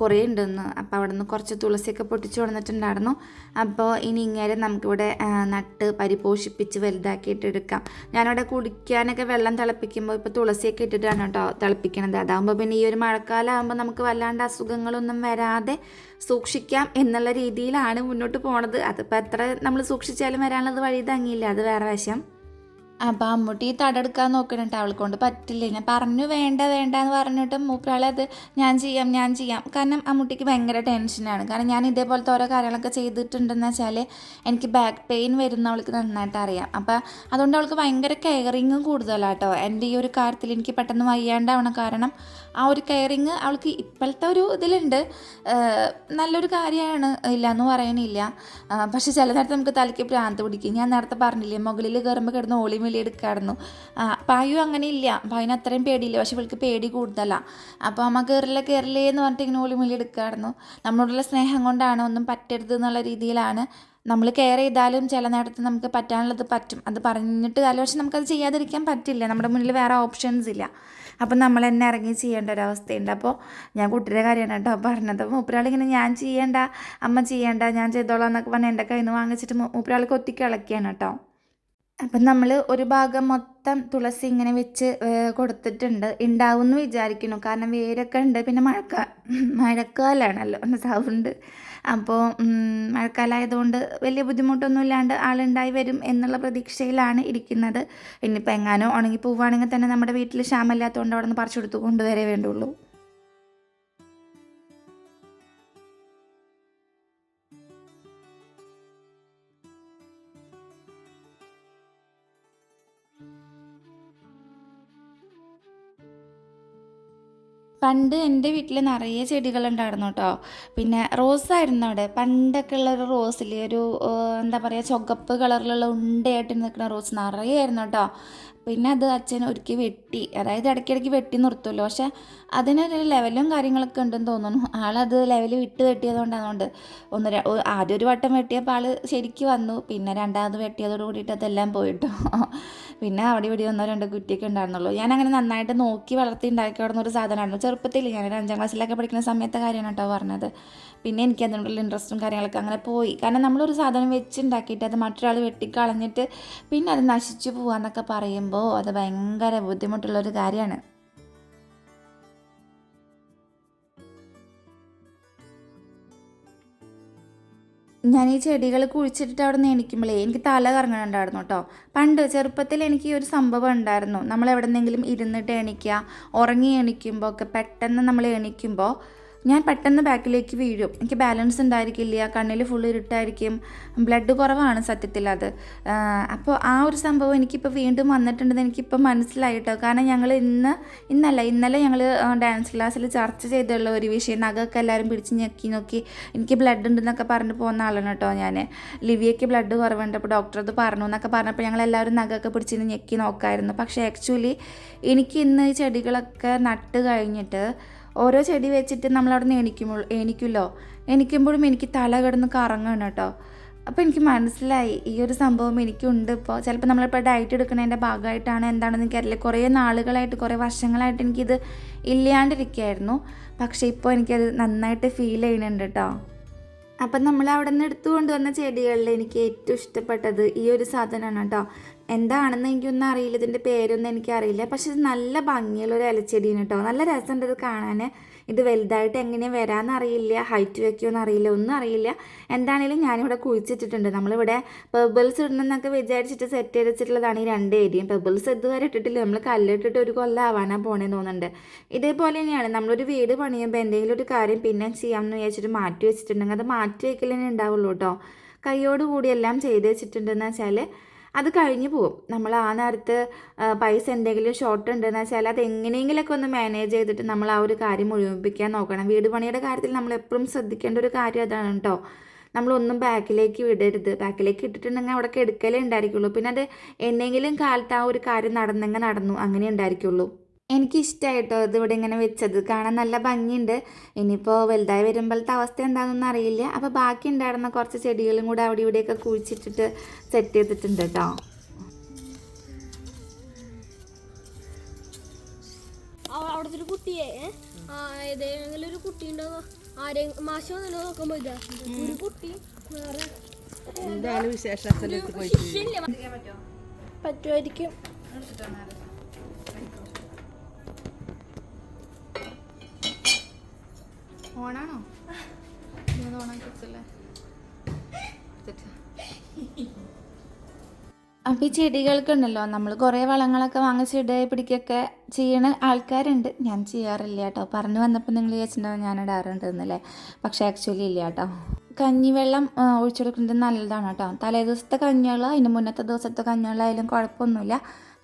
കുറേ ഉണ്ടെന്ന്. അപ്പോൾ അവിടെ നിന്ന് കുറച്ച് തുളസിയൊക്കെ പൊട്ടിച്ചു കൊണ്ടുവന്നിട്ടുണ്ടായിരുന്നു. അപ്പോൾ ഇനി ഇങ്ങനെ നമുക്കിവിടെ നട്ട് പരിപോഷിപ്പിച്ച് വലുതാക്കിയിട്ട് എടുക്കാം. ഞാനിവിടെ കുടിക്കാനൊക്കെ വെള്ളം തിളപ്പിക്കുമ്പോൾ ഇപ്പോൾ തുളസിയൊക്കെ ഇട്ടിട്ടാണ് കേട്ടോ തിളപ്പിക്കണത്. അതാകുമ്പോൾ പിന്നെ ഈ ഒരു മഴക്കാലമാകുമ്പോൾ നമുക്ക് വല്ലാണ്ട് അസുഖങ്ങളൊന്നും വരാതെ സൂക്ഷിക്കാം എന്നുള്ള രീതിയിലാണ് മുന്നോട്ട് പോണത്. അതിപ്പോൾ എത്ര നമ്മൾ സൂക്ഷിച്ചാലും വരാനുള്ളത് വഴി തങ്ങിയില്ല അത് വേറെ വശം. അപ്പം അമ്മൂട്ടി തടെടുക്കാൻ നോക്കണുണ്ട് അവളെ കൊണ്ട് പറ്റില്ല. ഞാൻ പറഞ്ഞു വേണ്ട വേണ്ട എന്ന് പറഞ്ഞിട്ട് മൂപ്പരാളെ അത് ഞാൻ ചെയ്യാം ഞാൻ ചെയ്യാം. കാരണം അമ്മൂട്ടിക്ക് ഭയങ്കര ടെൻഷനാണ് കാരണം ഞാൻ ഇതേപോലത്തെ ഓരോ കാര്യങ്ങളൊക്കെ ചെയ്തിട്ടുണ്ടെന്ന് വെച്ചാൽ എനിക്ക് ബാക്ക് പെയിൻ വരുന്ന അവൾക്ക് നന്നായിട്ട് അറിയാം. അപ്പം അതുകൊണ്ട് അവൾക്ക് ഭയങ്കര കെയറിങ്ങും കൂടുതലാട്ടോ എന്റെ ഈ ഒരു കാര്യത്തിൽ എനിക്ക് പെട്ടെന്ന് വയ്യാണ്ടാവണം കാരണം ആ ഒരു കെയറിങ് അവൾക്ക് ഇപ്പോഴത്തെ ഒരു ഇതിലുണ്ട്. നല്ലൊരു കാര്യമാണ്. ഇല്ല എന്ന് പറയണില്ല പക്ഷേ ചില നേരത്തെ നമുക്ക് തലയ്ക്ക് ഭ്രാന്ത് പിടിക്കും. ഞാൻ നേരത്തെ പറഞ്ഞില്ലേ മുകളിൽ കയറുമ്പോൾ കിടന്ന് ഓളി മിലി എടുക്കായിരുന്നു പായു അങ്ങനെ ഇല്ല പായുന് അത്രയും പേടിയില്ല. പക്ഷെ ഇവൾക്ക് പേടി കൂടുതലാണ് അപ്പോൾ അമ്മ കയറില്ല കയറില്ലേ എന്ന് പറഞ്ഞിട്ട് ഇങ്ങനെ ഓളി മിലി എടുക്കായിരുന്നു നമ്മളോടുള്ള സ്നേഹം കൊണ്ടാണ് ഒന്നും പറ്റരുത് എന്നുള്ള രീതിയിലാണ് നമ്മൾ കെയർ ചെയ്താലും ചില നേരത്ത് നമുക്ക് പറ്റാനുള്ളത് പറ്റും. അത് പറഞ്ഞിട്ട് കാര്യം. പക്ഷെ നമുക്കത് ചെയ്യാതിരിക്കാൻ പറ്റില്ല. നമ്മുടെ മുന്നിൽ വേറെ ഓപ്ഷൻസ് ഇല്ല. അപ്പം നമ്മൾ തന്നെ ഇറങ്ങി ചെയ്യേണ്ട ഒരവസ്ഥയുണ്ട് അപ്പോൾ ഞാൻ കുട്ടിയുടെ കാര്യമാണ് കേട്ടോ പറഞ്ഞത്. മൂപ്പരാളിങ്ങനെ ഞാൻ ചെയ്യേണ്ട അമ്മ ചെയ്യേണ്ട ഞാൻ ചെയ്തോളാം എന്നൊക്കെ പറഞ്ഞ് എന്റെ കയ്യിൽ നിന്ന് വാങ്ങിച്ചിട്ട് മൂപ്പരാളിക്ക് മൂപ്പരാൾ കൊത്തിക്ക് ഇളക്കിയാണ് കേട്ടോ. അപ്പം നമ്മൾ ഒരു ഭാഗം മൊത്തം തുളസി ഇങ്ങനെ വെച്ച് കൊടുത്തിട്ടുണ്ട്. ഉണ്ടാവും എന്ന് വിചാരിക്കുന്നു. കാരണം വേരൊക്കെ ഉണ്ട്. പിന്നെ മഴക്ക മഴക്കാലാണല്ലോ. സൗണ്ട്. അപ്പോൾ മഴക്കാലമായതുകൊണ്ട് വലിയ ബുദ്ധിമുട്ടൊന്നും ഇല്ലാണ്ട് ആളുണ്ടായി വരും എന്നുള്ള പ്രതീക്ഷയിലാണ് ഇരിക്കുന്നത്. ഇനിയിപ്പോൾ എങ്ങാനോ ഉണങ്ങി പോവുകയാണെങ്കിൽ തന്നെ നമ്മുടെ വീട്ടിൽ ക്ഷാമമില്ലാത്തതുകൊണ്ട് അവിടെ നിന്ന് പറിച്ചെടുത്ത് കൊണ്ടുവരേ വേണ്ടുള്ളൂ. പണ്ട് എന്റെ വീട്ടിൽ നിറയെ ചെടികളുണ്ടായിരുന്നു കേട്ടോ. പിന്നെ റോസായിരുന്നു അവിടെ. പണ്ടൊക്കെ ഉള്ള ഒരു റോസിൽ ഒരു എന്താ പറയുക ചുവപ്പ് കളറിലുള്ള ഉണ്ടയായിട്ട് നിൽക്കുന്ന റോസ് നിറയെ ആയിരുന്നു കേട്ടോ. പിന്നെ അത് അച്ഛൻ ഒരുക്കി വെട്ടി. അതായത് ഇടയ്ക്കിടയ്ക്ക് വെട്ടി നിർത്തുമല്ലോ പക്ഷെ അതിനൊരു ലെവലും കാര്യങ്ങളൊക്കെ ഉണ്ടെന്ന് തോന്നുന്നു. ആളത് ലെവൽ വിട്ട് വെട്ടിയതുകൊണ്ടാണ് ഒന്ന് ആദ്യം ഒരു വട്ടം വെട്ടിയപ്പോൾ ആൾ ശരിക്ക് വന്നു. പിന്നെ രണ്ടാമത് വെട്ടിയതോട് കൂടിയിട്ട് അതെല്ലാം പോയിട്ടോ. പിന്നെ അവിടെ ഇവിടെ ഒന്നോ രണ്ടോ കുറ്റിയൊക്കെ ഉണ്ടായിരുന്നുള്ളൂ. ഞാൻ അങ്ങനെ നന്നായിട്ട് നോക്കി വളർത്തി ഉണ്ടാക്കി കിടന്ന ഒരു സാധനമായിരുന്നു. ചെറുപ്പത്തിൽ ഞാൻ ഒരു അഞ്ചാം ക്ലാസ്സിലൊക്കെ പഠിക്കുന്ന സമയത്തെ കാര്യമാണ് കേട്ടോ പറഞ്ഞത്. പിന്നെ എനിക്ക് അതിനുള്ള ഇൻട്രസ്റ്റും കാര്യങ്ങളൊക്കെ അങ്ങനെ പോയി. കാരണം നമ്മളൊരു സാധനം വെച്ചുണ്ടാക്കിയിട്ട് അത് മറ്റൊരാൾ വെട്ടിക്കളഞ്ഞിട്ട് പിന്നെ അത് നശിച്ചു പോകാന്നൊക്കെ പറയുമ്പോൾ അത് ഭയങ്കര ബുദ്ധിമുട്ടുള്ളൊരു കാര്യമാണ്. ഞാൻ ഈ ചെടികൾ കുഴിച്ചിട്ടിട്ട് അവിടെ നിന്ന് എണീക്കുമ്പോഴേ എനിക്ക് തല കറങ്ങണുണ്ടായിരുന്നു കേട്ടോ പണ്ട് ചെറുപ്പത്തിൽ എനിക്ക് ഈ ഒരു സംഭവം ഉണ്ടായിരുന്നു. നമ്മൾ എവിടെന്നെങ്കിലും ഇരുന്നിട്ട് എണീക്കുക ഉറങ്ങി എണീക്കുമ്പോൾ ഒക്കെ പെട്ടെന്ന് നമ്മൾ എണീക്കുമ്പോൾ ഞാൻ പെട്ടെന്ന് ബാക്കിലേക്ക് വീഴും. എനിക്ക് ബാലൻസ് ഉണ്ടായിരിക്കില്ല കണ്ണിൽ ഫുൾ ഇരുട്ടായിരിക്കും. ബ്ലഡ് കുറവാണ് സത്യത്തിൽ അത്. അപ്പോൾ ആ ഒരു സംഭവം എനിക്കിപ്പോൾ വീണ്ടും വന്നിട്ടുണ്ടെന്ന് എനിക്കിപ്പോൾ മനസ്സിലായി കേട്ടോ കാരണം ഞങ്ങൾ ഇന്ന് ഇന്നല്ല ഇന്നലെ ഞങ്ങൾ ഡാൻസ് ക്ലാസ്സിൽ ചർച്ച ചെയ്തുള്ള ഒരു വിഷയം നഖമൊക്കെ എല്ലാവരും പിടിച്ച് ഞെക്കി നോക്കി എനിക്ക് ബ്ലഡ് ഉണ്ടെന്നൊക്കെ പറഞ്ഞ് പോകുന്ന ആളാണ് കേട്ടോ ഞാൻ ലിവിയയ്ക്ക് ബ്ലഡ് കുറവുണ്ട് അപ്പോൾ ഡോക്ടർ അത് പറഞ്ഞു എന്നൊക്കെ പറഞ്ഞപ്പോൾ ഞങ്ങൾ എല്ലാവരും നഖമൊക്കെ പിടിച്ച് ഞെക്കി നോക്കായിരുന്നു. പക്ഷേ ആക്ച്വലി എനിക്ക് ഇന്ന് ഈ ചെടികളൊക്കെ നട്ട് കഴിഞ്ഞിട്ട് ഓരോ ചെടി വെച്ചിട്ട് നമ്മളവിടെ നിന്ന് എണിക്കുമ്പോൾ എണിക്കുമല്ലോ? എണിക്കുമ്പോഴും എനിക്ക് തല കിടന്ന് കറങ്ങണം കേട്ടോ. അപ്പോൾ എനിക്ക് മനസ്സിലായി ഈ ഒരു സംഭവം എനിക്കുണ്ട് ഇപ്പോൾ. ചിലപ്പോൾ നമ്മളിപ്പോൾ ഡയറ്റ് എടുക്കുന്നതിന്റെ ഭാഗമായിട്ടാണ് എന്താണെന്ന് എനിക്കറിയില്ല കുറേ നാളുകളായിട്ട് കുറേ വർഷങ്ങളായിട്ട് എനിക്കിത് ഇല്ലാണ്ടിരിക്കുകയായിരുന്നു. പക്ഷേ ഇപ്പോൾ എനിക്കത് നന്നായിട്ട് ഫീൽ ചെയ്യുന്നുണ്ട് കേട്ടോ. അപ്പം നമ്മൾ അവിടെ നിന്ന് എടുത്തു കൊണ്ടുവന്ന ചെടികളിൽ എനിക്ക് ഏറ്റവും ഇഷ്ടപ്പെട്ടത് ഈ ഒരു സാധനമാണ് കേട്ടോ. എന്താണെന്ന് എനിക്കൊന്നും അറിയില്ല. ഇതിന്റെ പേരൊന്നും എനിക്കറിയില്ല. പക്ഷെ ഇത് നല്ല ഭംഗിയുള്ളൊരു ഇലച്ചെടിയാണ് കേട്ടോ. നല്ല രസമുണ്ട് ഇത് കാണാൻ ഇത് വലുതായിട്ട് എങ്ങനെയാണ് വരാമെന്ന് അറിയില്ല ഹൈറ്റ് വെക്കുമെന്ന് അറിയില്ല ഒന്നും അറിയില്ല. എന്താണേലും ഞാനിവിടെ കുഴിച്ചിട്ടിട്ടുണ്ട്. നമ്മളിവിടെ പെബിൾസ് ഇടണമെന്നൊക്കെ വിചാരിച്ചിട്ട് സെറ്റ് ചെയ്ത് വെച്ചിട്ടുള്ളതാണ് ഈ രണ്ട് ഏരിയയും. പെബിൾസ് ഇതുവരെ ഇട്ടിട്ടില്ല. നമ്മൾ കല്ലിട്ടിട്ട് ഒരു കൊല്ലം ആവാനാണ് പോണേന്ന് തോന്നുന്നുണ്ട്. ഇതേപോലെ തന്നെയാണ്. നമ്മളൊരു വീട് പണിയുമ്പോൾ എന്തെങ്കിലും ഒരു കാര്യം പിന്നെ ചെയ്യാമെന്ന് വിചാരിച്ചിട്ട് മാറ്റി വെച്ചിട്ടുണ്ടെങ്കിൽ അത് മാറ്റി വയ്ക്കൽ ഉണ്ടാവുള്ളൂ കേട്ടോ. കൈയോടുകൂടി എല്ലാം ചെയ്ത് വെച്ചിട്ടുണ്ടെന്ന് വെച്ചാൽ അത് കഴിഞ്ഞു പോകും. നമ്മൾ ആ നേരത്ത് പൈസ എന്തെങ്കിലും ഷോർട്ട് ഉണ്ടെന്ന് വെച്ചാൽ അത് എങ്ങനെയെങ്കിലുമൊക്കെ ഒന്ന് മാനേജ് ചെയ്തിട്ട് നമ്മൾ ആ ഒരു കാര്യം മുഴുമിപ്പിക്കാൻ നോക്കണം. വീട് പണിയുടെ കാര്യത്തിൽ നമ്മൾ എപ്പോഴും ശ്രദ്ധിക്കേണ്ട ഒരു കാര്യം അതാണ് കേട്ടോ. നമ്മളൊന്നും ബാക്കിലേക്ക് വിടരുത്. ബാക്കിലേക്ക് ഇട്ടിട്ടുണ്ടെങ്കിൽ അവിടെ എടുക്കലേ ഉണ്ടായിരിക്കുള്ളൂ. പിന്നെ അത് എന്നെങ്കിലും കാലത്ത് ആ ഒരു കാര്യം നടന്നെങ്കിൽ നടന്നു. അങ്ങനെ ഉണ്ടായിരിക്കുള്ളൂ. എനിക്കിഷ്ടമായിട്ടോ ഇത് ഇവിടെ ഇങ്ങനെ വെച്ചത്. കാണാൻ നല്ല ഭംഗിയുണ്ട്. ഇനിയിപ്പോൾ വലുതായി വരുമ്പോഴത്തെ അവസ്ഥ എന്താണെന്നൊന്നും അറിയില്ല. അപ്പോൾ ബാക്കി ഉണ്ടായിരുന്ന കുറച്ച് ചെടികളും കൂടെ അവിടെ ഇവിടെയൊക്കെ കുഴിച്ചിട്ടിട്ട് സെറ്റ് ചെയ്തിട്ടുണ്ട് കേട്ടോ അവിടുത്തെ ഒരു കുട്ടിയെ ഏതെങ്കിലും ഒരു കുട്ടി ഉണ്ടോ ആരെ മാഷ് വന്നോ നോക്കുമ്പോ ഇതാ ഒരു കുട്ടി വേറെ. എന്തായാലും വിശേഷത്തിലേക്ക് പോയിട്ട്. പറ്റുമായിരിക്കും. ഓണാണോ ഓണാക്കില്ലേ അപ്പോൾ ഈ ചെടികൾക്കുണ്ടല്ലോ നമ്മൾ കുറേ വളങ്ങളൊക്കെ വാങ്ങിച്ച് ഇടയായി പിടിക്കൊക്കെ ചെയ്യണ ആൾക്കാരുണ്ട്. ഞാൻ ചെയ്യാറില്ല കേട്ടോ. പറഞ്ഞു വന്നപ്പോൾ നിങ്ങൾ വിചാരിച്ചിട്ടുണ്ടാവും ഞാൻ ഇടാറുണ്ട് എന്നല്ലേ പക്ഷേ ആക്ച്വലി ഇല്ല കേട്ടോ. കഞ്ഞിവെള്ളം ഒഴിച്ചെടുക്കുന്നത് നല്ലതാണ് കേട്ടോ. തലേ ദിവസത്തെ കഞ്ഞിവെള്ളം അതിന് മുന്നത്തെ ദിവസത്തെ കഞ്ഞിവെള്ളമായാലും കുഴപ്പമൊന്നുമില്ല.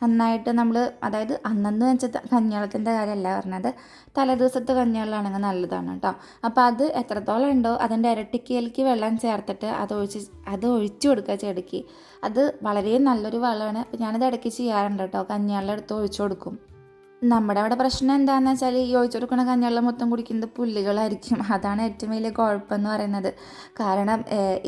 നന്നായിട്ട് നമ്മൾ അതായത് അന്നെന്ന് വെച്ച കഞ്ഞിവെള്ളത്തിന്റെ കാര്യമല്ല പറഞ്ഞത്. തലേ ദിവസത്തെ കഞ്ഞിവെള്ളമാണെങ്കിൽ നല്ലതാണ് കേട്ടോ അപ്പോൾ അത് എത്രത്തോളം ഉണ്ടോ അതിന്റെ ഇരട്ടിക്കയിലേക്ക് വെള്ളം ചേർത്തിട്ട് അത് ഒഴിച്ച് അത് ഒഴിച്ചു കൊടുക്കുക ചെടിക്ക്. അത് വളരെ നല്ലൊരു വളമാണ്. ഞാനത് ഇടയ്ക്ക് ചെയ്യാറുണ്ട് കേട്ടോ കഞ്ഞിവെള്ളം എടുത്ത് ഒഴിച്ചു കൊടുക്കും. നമ്മുടെ അവിടെ പ്രശ്നം എന്താണെന്ന് വെച്ചാൽ ഈ ഒഴിച്ചു കൊടുക്കുന്ന കഞ്ഞിവെള്ളം മൊത്തം കുടിക്കുന്നത് പുല്ലുകളായിരിക്കും. അതാണ് ഏറ്റവും വലിയ കുഴപ്പമെന്ന് പറയുന്നത്. കാരണം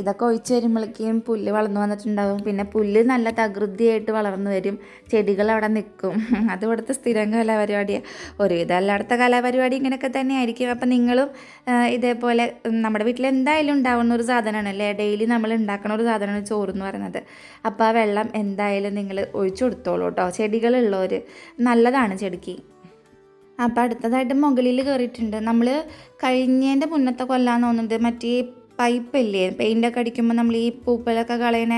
ഇതൊക്കെ ഒഴിച്ച് വരുമ്പോഴേക്കും പുല്ല് വളർന്നു വന്നിട്ടുണ്ടാകും പിന്നെ പുല്ല് നല്ല തകൃതിയായിട്ട് വളർന്നു വരും. ചെടികൾ അവിടെ നിൽക്കും. അത് ഇവിടുത്തെ സ്ഥിരം കലാപരിപാടിയാണ് ഒരുവിധം എല്ലായിടത്തെ കലാപരിപാടി ഇങ്ങനെയൊക്കെ തന്നെ ആയിരിക്കും അപ്പം നിങ്ങളും ഇതേപോലെ നമ്മുടെ വീട്ടിൽ എന്തായാലും ഉണ്ടാവുന്ന ഒരു സാധനമാണ് അല്ലേ? ഡെയിലി നമ്മൾ ഉണ്ടാക്കുന്ന ഒരു സാധനമാണ് ചോറ് എന്ന് പറയുന്നത്. അപ്പോൾ ആ വെള്ളം എന്തായാലും നിങ്ങൾ ഒഴിച്ചു കൊടുത്തോളൂ കേട്ടോ. ചെടികളുള്ളവർ നല്ലതാണ് ചെടിക്ക് അപ്പോൾ അടുത്തതായിട്ട് മുകളിൽ കയറിയിട്ടുണ്ട് നമ്മൾ കഴിഞ്ഞതിന്റെ മുന്നത്തെ കൊല്ലാന്ന് തോന്നുന്നുണ്ട്. മറ്റേ പൈപ്പില്ലേ? പെയിന്റൊക്കെ അടിക്കുമ്പോൾ നമ്മൾ ഈ പൂപ്പലൊക്കെ കളയണ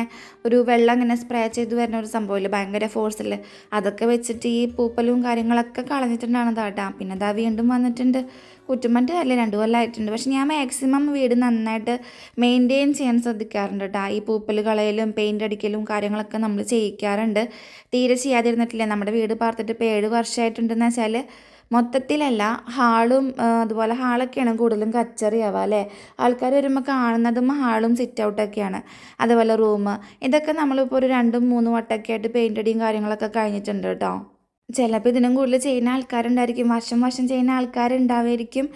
ഒരു വെള്ളം ഇങ്ങനെ സ്പ്രേ ചെയ്ത് വരുന്ന ഒരു സംഭവമില്ല ഭയങ്കര ഫോഴ്സിൽ അതൊക്കെ വെച്ചിട്ട് ഈ പൂപ്പലും കാര്യങ്ങളൊക്കെ കളഞ്ഞിട്ടുണ്ടാണ് താട്ടാ പിന്നെ അതാ വീണ്ടും വന്നിട്ടുണ്ട്. കുറ്റുമന്റെ അല്ലേ രണ്ട് കൊല്ലമായിട്ടുണ്ട് പക്ഷെ ഞാൻ മാക്സിമം വീട് നന്നായിട്ട് മെയിന്റെയിൻ ചെയ്യാൻ ശ്രദ്ധിക്കാറുണ്ട് കേട്ടോ ഈ പൂപ്പൽ കളയലും പെയിന്റ് അടിക്കലും കാര്യങ്ങളൊക്കെ നമ്മൾ ചെയ്യിക്കാറുണ്ട്. തീരെ ചെയ്യാതിരുന്നിട്ടില്ല. നമ്മുടെ വീട് പാർത്തിട്ട് ഇപ്പോൾ ഏഴ് വർഷമായിട്ടുണ്ടെന്ന് വെച്ചാൽ മൊത്തത്തിലല്ല ഹാളും അതുപോലെ ഹാളൊക്കെയാണ് കൂടുതലും കച്ചറിയാവുക അല്ലേ? ആൾക്കാർ വരുമ്പോൾ കാണുന്നതും ഹാളും സിറ്റ് ഔട്ടൊക്കെയാണ് അതുപോലെ റൂം. ഇതൊക്കെ നമ്മളിപ്പോൾ ഒരു രണ്ടും മൂന്നും വട്ടമൊക്കെ ആയിട്ട് പെയിന്റ് അടിയും കാര്യങ്ങളൊക്കെ കഴിഞ്ഞിട്ടുണ്ട് കേട്ടോ ചിലപ്പോൾ ഇതിനും കൂടുതൽ ചെയ്യുന്ന ആൾക്കാരുണ്ടായിരിക്കും. വർഷം വർഷം ചെയ്യുന്ന ആൾക്കാരുണ്ടാവുമായിരിക്കും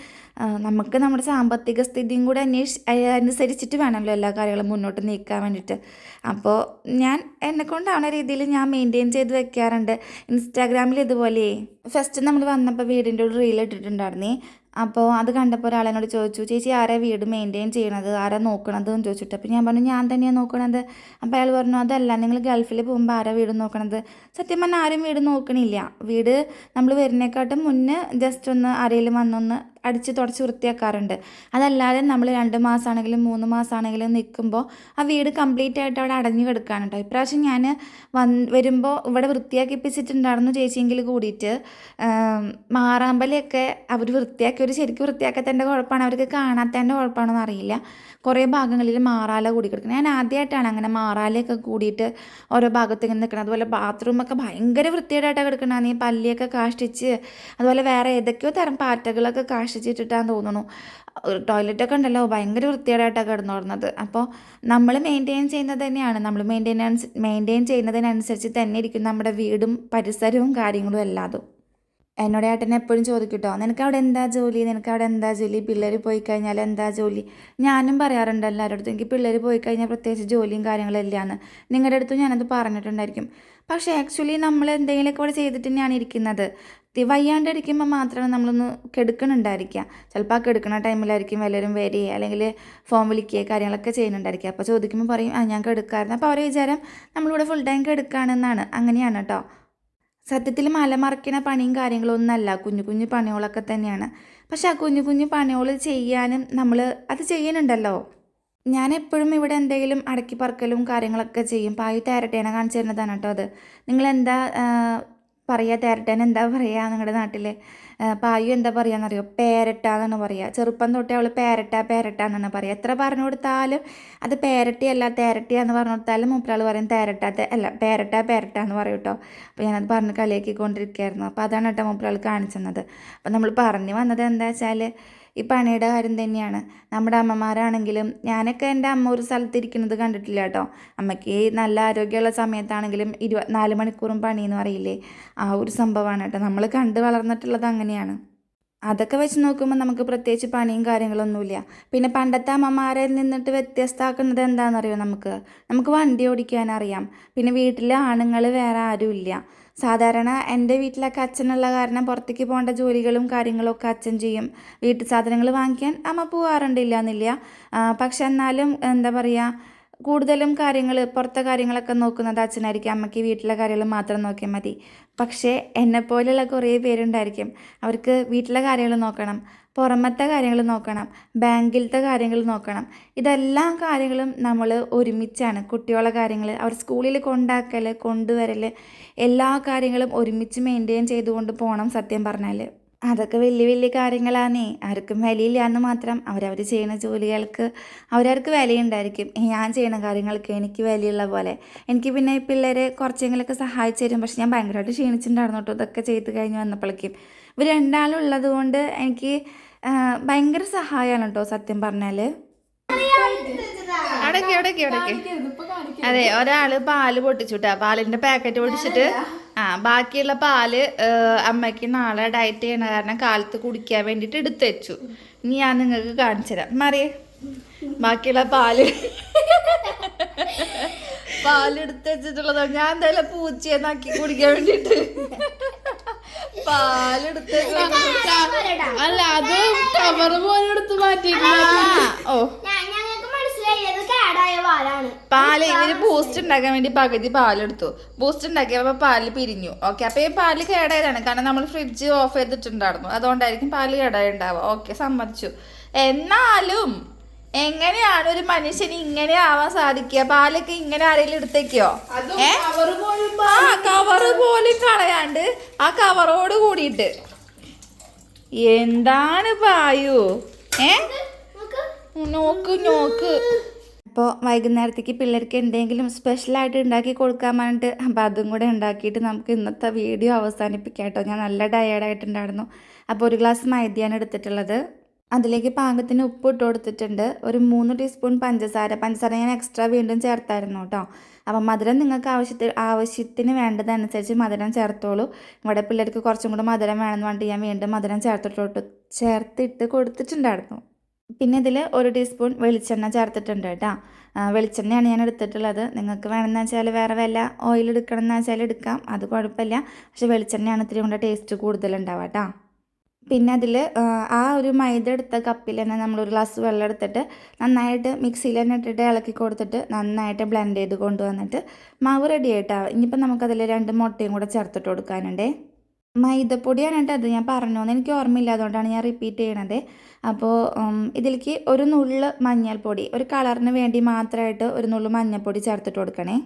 ആ, നമുക്ക് നമ്മുടെ സാമ്പത്തിക സ്ഥിതിയും കൂടെ അന്വേഷി അനുസരിച്ചിട്ട് വേണമല്ലോ എല്ലാ കാര്യങ്ങളും മുന്നോട്ട് നീക്കാൻ വേണ്ടിയിട്ട്. അപ്പോൾ ഞാൻ എന്നെ കൊണ്ടാവുന്ന രീതിയിൽ ഞാൻ മെയിന്റെയിൻ ചെയ്ത് വെക്കാറുണ്ട്. ഇൻസ്റ്റാഗ്രാമിൽ ഇതുപോലെ ഫസ്റ്റ് നമ്മൾ വന്നപ്പോൾ വീടിന്റെ ഒരു റീൽ ഇട്ടിട്ടുണ്ടായിരുന്നേ. അപ്പോൾ അത് കണ്ടപ്പോൾ ഒരാളെന്നോട് ചോദിച്ചു ചേച്ചി ആരാ വീട് മെയിന്റെയിൻ ചെയ്യണത്? ആരാ നോക്കണത് എന്ന് ചോദിച്ചിട്ട്? അപ്പോൾ ഞാൻ പറഞ്ഞു ഞാൻ തന്നെയാണ് നോക്കണത്. അപ്പോൾ അയാൾ പറഞ്ഞു അതല്ല നിങ്ങൾ ഗൾഫിൽ പോകുമ്പോൾ ആരാ വീട് നോക്കണത്? സത്യം പറഞ്ഞാൽ ആരും വീട് നോക്കണില്ല. വീട് നമ്മൾ വരുന്നേക്കാട്ടും മുന്നേ ജസ്റ്റ് ഒന്ന് ആരെങ്കിലും വന്നൊന്ന് അടിച്ച് തുടച്ച് വൃത്തിയാക്കാറുണ്ട്. അതല്ലാതെ നമ്മൾ രണ്ട് മാസമാണെങ്കിലും മൂന്ന് മാസമാണെങ്കിലും നിൽക്കുമ്പോൾ ആ വീട് കംപ്ലീറ്റ് ആയിട്ട് അവിടെ അടഞ്ഞു കിടക്കുകയാണ് കേട്ടോ ഇപ്രാവശ്യം ഞാൻ വന്ന് വരുമ്പോൾ ഇവിടെ വൃത്തിയാക്കിപ്പിച്ചിട്ടുണ്ടായിരുന്നു ചേച്ചിയെങ്കിൽ കൂടിയിട്ട്. മാറാമ്പലൊക്കെ അവർ വൃത്തിയാക്കി ഒരു ശരിക്കും വൃത്തിയാക്കാത്തതിന്റെ കുഴപ്പമാണ് അവർക്ക് കാണാത്തതിന്റെ കുഴപ്പമാണോ അറിയില്ല. കുറേ ഭാഗങ്ങളിൽ മാറാല കൂടി കിടക്കുന്നത് ഞാൻ ആദ്യമായിട്ടാണ് അങ്ങനെ മാറാലയൊക്കെ കൂടിയിട്ട് ഓരോ ഭാഗത്ത് ഇങ്ങനെ നിൽക്കുന്നത് അതുപോലെ ബാത്റൂമൊക്കെ ഭയങ്കര വൃത്തിയായിട്ടാണ് കിടക്കുന്നത് ഈ പല്ലിയൊക്കെ കാഷ്ടിച്ച് അതുപോലെ വേറെ ഏതൊക്കെയോ തരം പാറ്റകളൊക്കെ കാഷ്ടിച്ചിട്ടിട്ടാന്ന് തോന്നുന്നു. ടോയ്ലറ്റൊക്കെ ഉണ്ടല്ലോ ഭയങ്കര വൃത്തികേടായിട്ടാണ് കിടന്നുറന്നത് അപ്പോൾ നമ്മൾ മെയിന്റെയിൻ ചെയ്യുന്നത് തന്നെയാണ്. നമ്മൾ മെയിന്റെയിൻ മെയിന്റെയിൻ ചെയ്യുന്നതിനനുസരിച്ച് തന്നെ ഇരിക്കും നമ്മുടെ വീടും പരിസരവും കാര്യങ്ങളും എല്ലാതും. എന്നോട് ഏട്ടൻ എപ്പോഴും ചോദിക്കട്ടോ നിനക്ക് അവിടെ എന്താ ജോലി? നിനക്ക് അവിടെ എന്താ ജോലി? പിള്ളേർ പോയി കഴിഞ്ഞാൽ എന്താ ജോലി? ഞാനും പറയാറുണ്ട് എല്ലാവരുടെ എനിക്ക് പിള്ളേർ പോയി കഴിഞ്ഞാൽ പ്രത്യേകിച്ച് ജോലിയും കാര്യങ്ങളും ഇല്ലയെന്ന് നിങ്ങളുടെ അടുത്തും ഞാനത് പറഞ്ഞിട്ടുണ്ടായിരിക്കും. പക്ഷേ ആക്ച്വലി നമ്മൾ എന്തെങ്കിലുമൊക്കെ ഇവിടെ ചെയ്തിട്ട് തന്നെയാണ് ഇരിക്കുന്നത്. വയ്യാണ്ടിരിക്കുമ്പോൾ മാത്രമാണ് നമ്മളൊന്ന് കെടുക്കണുണ്ടായിരിക്കുക. ചിലപ്പോൾ ആ കെടുക്കുന്ന ടൈമിലായിരിക്കും വല്ലവരും വരികയോ അല്ലെങ്കിൽ ഫോം വിളിക്കുക കാര്യങ്ങളൊക്കെ ചെയ്യുന്നുണ്ടായിരിക്കുക. അപ്പോൾ ചോദിക്കുമ്പോൾ പറയും ആ ഞാൻ കെടുക്കാറുണ്ട്. അപ്പോൾ അവരെ വിചാരം നമ്മളിവിടെ ഫുൾ ടൈം കെടുക്കുകയാണെന്നാണ് അങ്ങനെയാണ് കേട്ടോ. സത്യത്തിൽ മലമറിക്കണ പണിയും കാര്യങ്ങളും ഒന്നല്ല കുഞ്ഞു കുഞ്ഞു പണികളൊക്കെ തന്നെയാണ്. പക്ഷെ ആ കുഞ്ഞു കുഞ്ഞു പണികൾ ചെയ്യാനും നമ്മൾ അത് ചെയ്യുന്നുണ്ടല്ലോ. ഞാൻ എപ്പോഴും ഇവിടെ എന്തെങ്കിലും അടക്കി പറക്കലും കാര്യങ്ങളൊക്കെ ചെയ്യും. പായി തേരട്ടേനെ കാണിച്ചു തരുന്നതാണ് കേട്ടോ അത്. നിങ്ങളെന്താ പറയുക തേരട്ടൻ എന്താ പറയുക നിങ്ങളുടെ നാട്ടിൽ പായു എന്താ പറയുകയെന്നറിയോ പേരട്ട എന്നാണ് പറയുക ചെറുപ്പം തൊട്ടേ അവൾ പേരട്ട പേരട്ട എന്നാണ് പറയുക എത്ര പറഞ്ഞു കൊടുത്താലും അത് പേരട്ടി അല്ല പേരട്ടിയല്ല തേരട്ടിയാന്ന് പറഞ്ഞു കൊടുത്താലും മൂപ്പരാൾ പറയും തേരട്ട അല്ല പേരട്ട പേരട്ട എന്ന് പറയും കേട്ടോ അപ്പോൾ ഞാനത് പറഞ്ഞ് കളിയാക്കിക്കൊണ്ടിരിക്കുകയായിരുന്നു അപ്പോൾ അതാണ് കേട്ടോ മൂപ്പരാൾ കാണിച്ചത് അപ്പോൾ നമ്മൾ പറഞ്ഞു വന്നത് എന്താ വെച്ചാൽ ഈ പണിയുടെ കാര്യം തന്നെയാണ്. നമ്മുടെ അമ്മമാരാണെങ്കിലും ഞാനൊക്കെ എന്റെ അമ്മ ഒരു സ്ഥലത്ത് ഇരിക്കുന്നത് കണ്ടിട്ടില്ല കേട്ടോ. അമ്മയ്ക്ക് നല്ല ആരോഗ്യമുള്ള സമയത്താണെങ്കിലും ഇരുപത്തിനാല് മണിക്കൂറും പണി എന്ന് പറയില്ലേ? ആ ഒരു സംഭവമാണ് കേട്ടോ. നമ്മൾ കണ്ട് വളർന്നിട്ടുള്ളത് അങ്ങനെയാണ്. അതൊക്കെ വെച്ച് നോക്കുമ്പോൾ നമുക്ക് പ്രത്യേകിച്ച് പണിയും കാര്യങ്ങളൊന്നുമില്ല. പിന്നെ പണ്ടത്തെ അമ്മമാരിൽ നിന്നിട്ട് വ്യത്യസ്തമാക്കുന്നത് എന്താണെന്നറിയോ നമുക്ക്? നമുക്ക് വണ്ടി ഓടിക്കാൻ അറിയാം. പിന്നെ വീട്ടിലെ ആണുങ്ങൾ വേറെ ആരുമില്ല. സാധാരണ എന്റെ വീട്ടിലൊക്കെ അച്ഛനുള്ള കാരണം പുറത്തേക്ക് പോകേണ്ട ജോലികളും കാര്യങ്ങളൊക്കെ അച്ഛൻ ചെയ്യും. വീട്ടു സാധനങ്ങൾ വാങ്ങിക്കാൻ അമ്മ പോകാറുണ്ടില്ല എന്നില്ല പക്ഷെ എന്നാലും എന്താ പറയുക കൂടുതലും കാര്യങ്ങൾ പുറത്തെ കാര്യങ്ങളൊക്കെ നോക്കുന്നത് അച്ഛനായിരിക്കും. അമ്മയ്ക്ക് വീട്ടിലെ കാര്യങ്ങൾ മാത്രം നോക്കിയാൽ മതി. പക്ഷേ എന്നെപ്പോലെയുള്ള കുറേ പേരുണ്ടായിരിക്കും. അവർക്ക് വീട്ടിലെ കാര്യങ്ങൾ നോക്കണം. പുറമത്തെ കാര്യങ്ങൾ നോക്കണം ബാങ്കിലത്തെ കാര്യങ്ങൾ നോക്കണം. ഇതെല്ലാ കാര്യങ്ങളും നമ്മൾ ഒരുമിച്ചാണ് കുട്ടികളെ കാര്യങ്ങൾ അവർ സ്കൂളിൽ കൊണ്ടാക്കൽ കൊണ്ടുവരൽ എല്ലാ കാര്യങ്ങളും ഒരുമിച്ച് മെയിന്റെയിൻ ചെയ്തുകൊണ്ട് പോകണം സത്യം പറഞ്ഞാൽ. അതൊക്കെ വലിയ വലിയ കാര്യങ്ങളാണേ. ആർക്കും വിലയില്ല എന്ന് മാത്രം. അവരവർ ചെയ്യുന്ന ജോലികൾക്ക് അവരവർക്ക് വിലയുണ്ടായിരിക്കും. ഞാൻ ചെയ്യുന്ന കാര്യങ്ങൾക്ക് എനിക്ക് വിലയുള്ള പോലെ. എനിക്ക് പിന്നെ പിള്ളേരെ കുറച്ചെങ്കിലൊക്കെ സഹായിച്ചു തരും. പക്ഷെ ഞാൻ ഭയങ്കരമായിട്ട് ക്ഷീണിച്ചിട്ടുണ്ടായിരുന്നു കേട്ടോ. ഇതൊക്കെ ചെയ്ത് കഴിഞ്ഞ് വന്നപ്പോഴേക്കും. ഇവർ രണ്ടാളുള്ളത് കൊണ്ട് എനിക്ക് ഭയങ്കര സഹായമാണ് കേട്ടോ സത്യം പറഞ്ഞാൽ അടക്കി അടക്കി അടക്കി. അതെ ഒരാൾ പാൽ പൊട്ടിച്ചുട്ടാ. പാലിന്റെ പാക്കറ്റ് പൊട്ടിച്ചിട്ട് ആ ബാക്കിയുള്ള പാൽ അമ്മയ്ക്ക് നാളെ ഡയറ്റ് ചെയ്യണ കാരണം കാലത്ത് കുടിക്കാൻ വേണ്ടിട്ട് എടുത്തു വെച്ചു. ഇനി ഞാൻ നിങ്ങൾക്ക് കാണിച്ചു തരാം. മറിയേ. ബാക്കിയുള്ള പാൽ. പാലെടുത്ത് വെച്ചിട്ടുള്ളതാണ് വെച്ചിട്ടുള്ളതോ? ഞാൻ എന്തായാലും പൂച്ചയെ നക്കി കുടിക്കാൻ വേണ്ടിട്ട് പാലെടുത്ത് അല്ല അത് കവർ പോലെ എടുത്ത് മാറ്റിയിട്ടില്ല ഓ. കേടായ പാൽ ഇവർ ബൂസ്റ്റ് ഉണ്ടാക്കാൻ വേണ്ടി പകുതി പാലെടുത്തു. ബൂസ്റ്റ് ഉണ്ടാക്കിയപ്പോൾ പാൽ പിരിഞ്ഞു. ഓക്കെ അപ്പൊ ഈ പാൽ കേടായതാണ്. കാരണം നമ്മൾ ഫ്രിഡ്ജ് ഓഫ് ചെയ്തിട്ടുണ്ടായിരുന്നു. അതുകൊണ്ടായിരിക്കും പാൽ കേടായുണ്ടാവുക. ഓക്കെ സമ്മതിച്ചു. എന്നാലും എങ്ങനെയാണ് ഒരു മനുഷ്യന് ഇങ്ങനെ ആവാൻ സാധിക്കുക? പാലൊക്കെ ഇങ്ങനെ ആരെങ്കിലും എടുത്തേക്കോ? ഏ? കവർ പോലും ആ കവറ് പോലും കളയാണ്ട് ആ കവറോട് കൂടിയിട്ട്. എന്താണ് പായു? ഏ? നോക്ക് നോക്ക്. അപ്പോൾ വൈകുന്നേരത്തേക്ക് പിള്ളേർക്ക് എന്തെങ്കിലും സ്പെഷ്യലായിട്ട് ഉണ്ടാക്കി കൊടുക്കാൻ വേണ്ടിയിട്ട് അപ്പം അതും കൂടെ ഉണ്ടാക്കിയിട്ട് നമുക്ക് ഇന്നത്തെ വീഡിയോ അവസാനിപ്പിക്കാം കേട്ടോ. ഞാൻ നല്ല ടയേർഡായിട്ടുണ്ടായിരുന്നു അപ്പോൾ ഒരു ഗ്ലാസ് മൈദയാണ് എടുത്തിട്ടുള്ളത്. അതിലേക്ക് പാകത്തിന് ഉപ്പ് ഇട്ട് കൊടുത്തിട്ടുണ്ട്. ഒരു മൂന്ന് ടീസ്പൂൺ പഞ്ചസാര. പഞ്ചസാര ഞാൻ എക്സ്ട്രാ വീണ്ടും ചേർത്തായിരുന്നു കേട്ടോ. അപ്പം മധുരം നിങ്ങൾക്ക് ആവശ്യത്തിന് ആവശ്യത്തിന് വേണ്ടതനുസരിച്ച് മധുരം ചേർത്തോളൂ. ഇവിടെ പിള്ളേർക്ക് കുറച്ചും കൂടെ മധുരം വേണമെന്ന് പറഞ്ഞിട്ട് ഞാൻ വീണ്ടും മധുരം ചേർത്തിട്ടോട്ട് ചേർത്തിട്ട് കൊടുത്തിട്ടുണ്ടായിരുന്നു. പിന്നെ ഇതിൽ ഒരു ടീസ്പൂൺ വെളിച്ചെണ്ണ ചേർത്തിട്ടുണ്ട് കേട്ടോ. വെളിച്ചെണ്ണയാണ് ഞാൻ എടുത്തിട്ടുള്ളത്. നിങ്ങൾക്ക് വേണമെന്ന് വെച്ചാൽ വേറെ വല്ല ഓയിൽ എടുക്കണം എന്ന് വെച്ചാൽ എടുക്കാം. അത് കുഴപ്പമില്ല. പക്ഷേ വെളിച്ചെണ്ണയാണ് ഇത്തിരി കൂടെ ടേസ്റ്റ് കൂടുതലുണ്ടാവുക കേട്ടോ. പിന്നെ അതിൽ ആ ഒരു മൈദ എടുത്ത കപ്പിൽ തന്നെ ഒരു ഗ്ലാസ് വെള്ളം എടുത്തിട്ട് നന്നായിട്ട് മിക്സിയിൽ തന്നെ ഇട്ടിട്ട് ഇളക്കി കൊടുത്തിട്ട് നന്നായിട്ട് ബ്ലെൻഡ് ചെയ്ത് കൊണ്ടുവന്നിട്ട് മാവ് റെഡി ആയിട്ടാവും ഇനിയിപ്പോൾ നമുക്കതിൽ രണ്ട് മുട്ടയും കൂടെ ചേർത്തിട്ട് കൊടുക്കാനുണ്ടേ. മൈദപ്പൊടിയാണ് കേട്ടോ അത് ഞാൻ പറഞ്ഞോന്ന് എനിക്ക് ഓർമ്മയില്ല. അതുകൊണ്ടാണ് ഞാൻ റിപ്പീറ്റ് ചെയ്യണത്. അപ്പോൾ ഇതിലേക്ക് ഒരു നുള്ള് മഞ്ഞൾപ്പൊടി ഒരു കളറിന് വേണ്ടി മാത്രമായിട്ട് ഒരു നുള്ള് മഞ്ഞൾപ്പൊടി ചേർത്തിട്ട് കൊടുക്കണേ.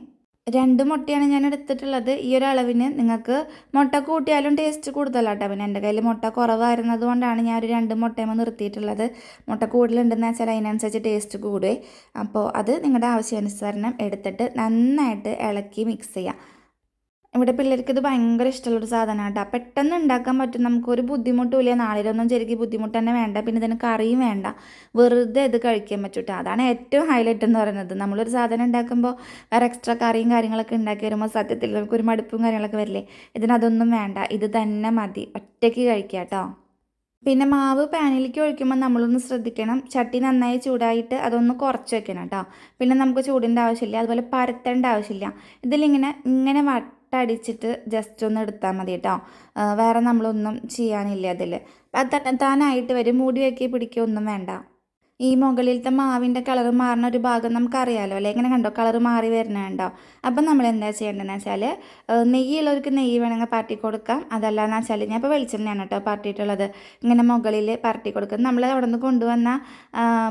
രണ്ട് മുട്ടയാണ് ഞാൻ എടുത്തിട്ടുള്ളത്. ഈ ഒരു അളവിന് നിങ്ങൾക്ക് മുട്ട കൂട്ടിയാലും ടേസ്റ്റ് കൂടുതലാട്ടോ. പിന്നെ എന്റെ കയ്യിൽ മുട്ട കുറവായിരുന്നത് കൊണ്ടാണ് ഞാൻ ഒരു രണ്ട് മുട്ടയുമ്പോൾ നിർത്തിയിട്ടുള്ളത്. മുട്ട കൂടുതലുണ്ടെന്ന് വെച്ചാൽ അതിനനുസരിച്ച് ടേസ്റ്റ് കൂടുവേ. അപ്പോൾ അത് നിങ്ങളുടെ ആവശ്യാനുസരണം എടുത്തിട്ട് നന്നായിട്ട് ഇളക്കി മിക്സ് ചെയ്യാം. ഇവിടെ പിള്ളേർക്ക് ഇത് ഭയങ്കര ഇഷ്ടമുള്ളൊരു സാധനമാണ് കേട്ടോ പെട്ടെന്ന് ഉണ്ടാക്കാൻ പറ്റും. നമുക്കൊരു ബുദ്ധിമുട്ടുമില്ല നാളിലൊന്നും ശരിക്കും ബുദ്ധിമുട്ട് തന്നെ വേണ്ട. പിന്നെ ഇതിന് കറിയും വേണ്ട. വെറുതെ ഇത് കഴിക്കാൻ പറ്റും കേട്ടോ അതാണ് ഏറ്റവും ഹൈലൈറ്റ് എന്ന് പറയുന്നത്. നമ്മളൊരു സാധനം ഉണ്ടാക്കുമ്പോൾ വേറെ എക്സ്ട്രാ കറിയും കാര്യങ്ങളൊക്കെ ഉണ്ടാക്കി വരുമ്പോൾ സത്യത്തിൽ നമുക്കൊരു മടുപ്പും കാര്യങ്ങളൊക്കെ വരില്ലേ? ഇതിനതൊന്നും വേണ്ട. ഇത് തന്നെ മതി. ഒറ്റയ്ക്ക് കഴിക്കുക കേട്ടോ പിന്നെ മാവ് പാനിലേക്ക് ഒഴിക്കുമ്പോൾ നമ്മളൊന്ന് ശ്രദ്ധിക്കണം. ചട്ടി നന്നായി ചൂടായിട്ട് അതൊന്ന് കുറച്ച് വെക്കണം കേട്ടോ പിന്നെ നമുക്ക് ചൂടിന്റെ ആവശ്യമില്ല. അതുപോലെ പരത്തേണ്ട ആവശ്യമില്ല. ഇതിലിങ്ങനെ ഇങ്ങനെ വട്ടടിച്ചിട്ട് ജസ്റ്റ് ഒന്ന് എടുത്താൽ മതി കേട്ടോ വേറെ നമ്മളൊന്നും ചെയ്യാനില്ല അതിൽ അത് തന്നെ താനായിട്ട് വരും. മൂടി വെക്കി പിടിക്കുകയൊന്നും വേണ്ട. ഈ മുകളിലത്തെ മാവിന്റെ കളർ മാറുന്ന ഒരു ഭാഗം നമുക്കറിയാലോ അല്ലേ? ഇങ്ങനെ കണ്ടോ? കളർ മാറി വരുന്നുണ്ടോ അപ്പം നമ്മൾ എന്താ ചെയ്യേണ്ടതെന്ന് വെച്ചാൽ നെയ്യുള്ളവർക്ക് നെയ്യ് വേണമെങ്കിൽ പരട്ടി കൊടുക്കാം. അതല്ലാന്ന് വെച്ചാൽ ഞാൻ ഇപ്പോൾ വെളിച്ചെണ്ണയാണ് കേട്ടോ പരട്ടിയിട്ടുള്ളത് ഇങ്ങനെ മുകളിൽ പരട്ടി കൊടുക്കും. നമ്മൾ അവിടെ നിന്ന് കൊണ്ടുവന്ന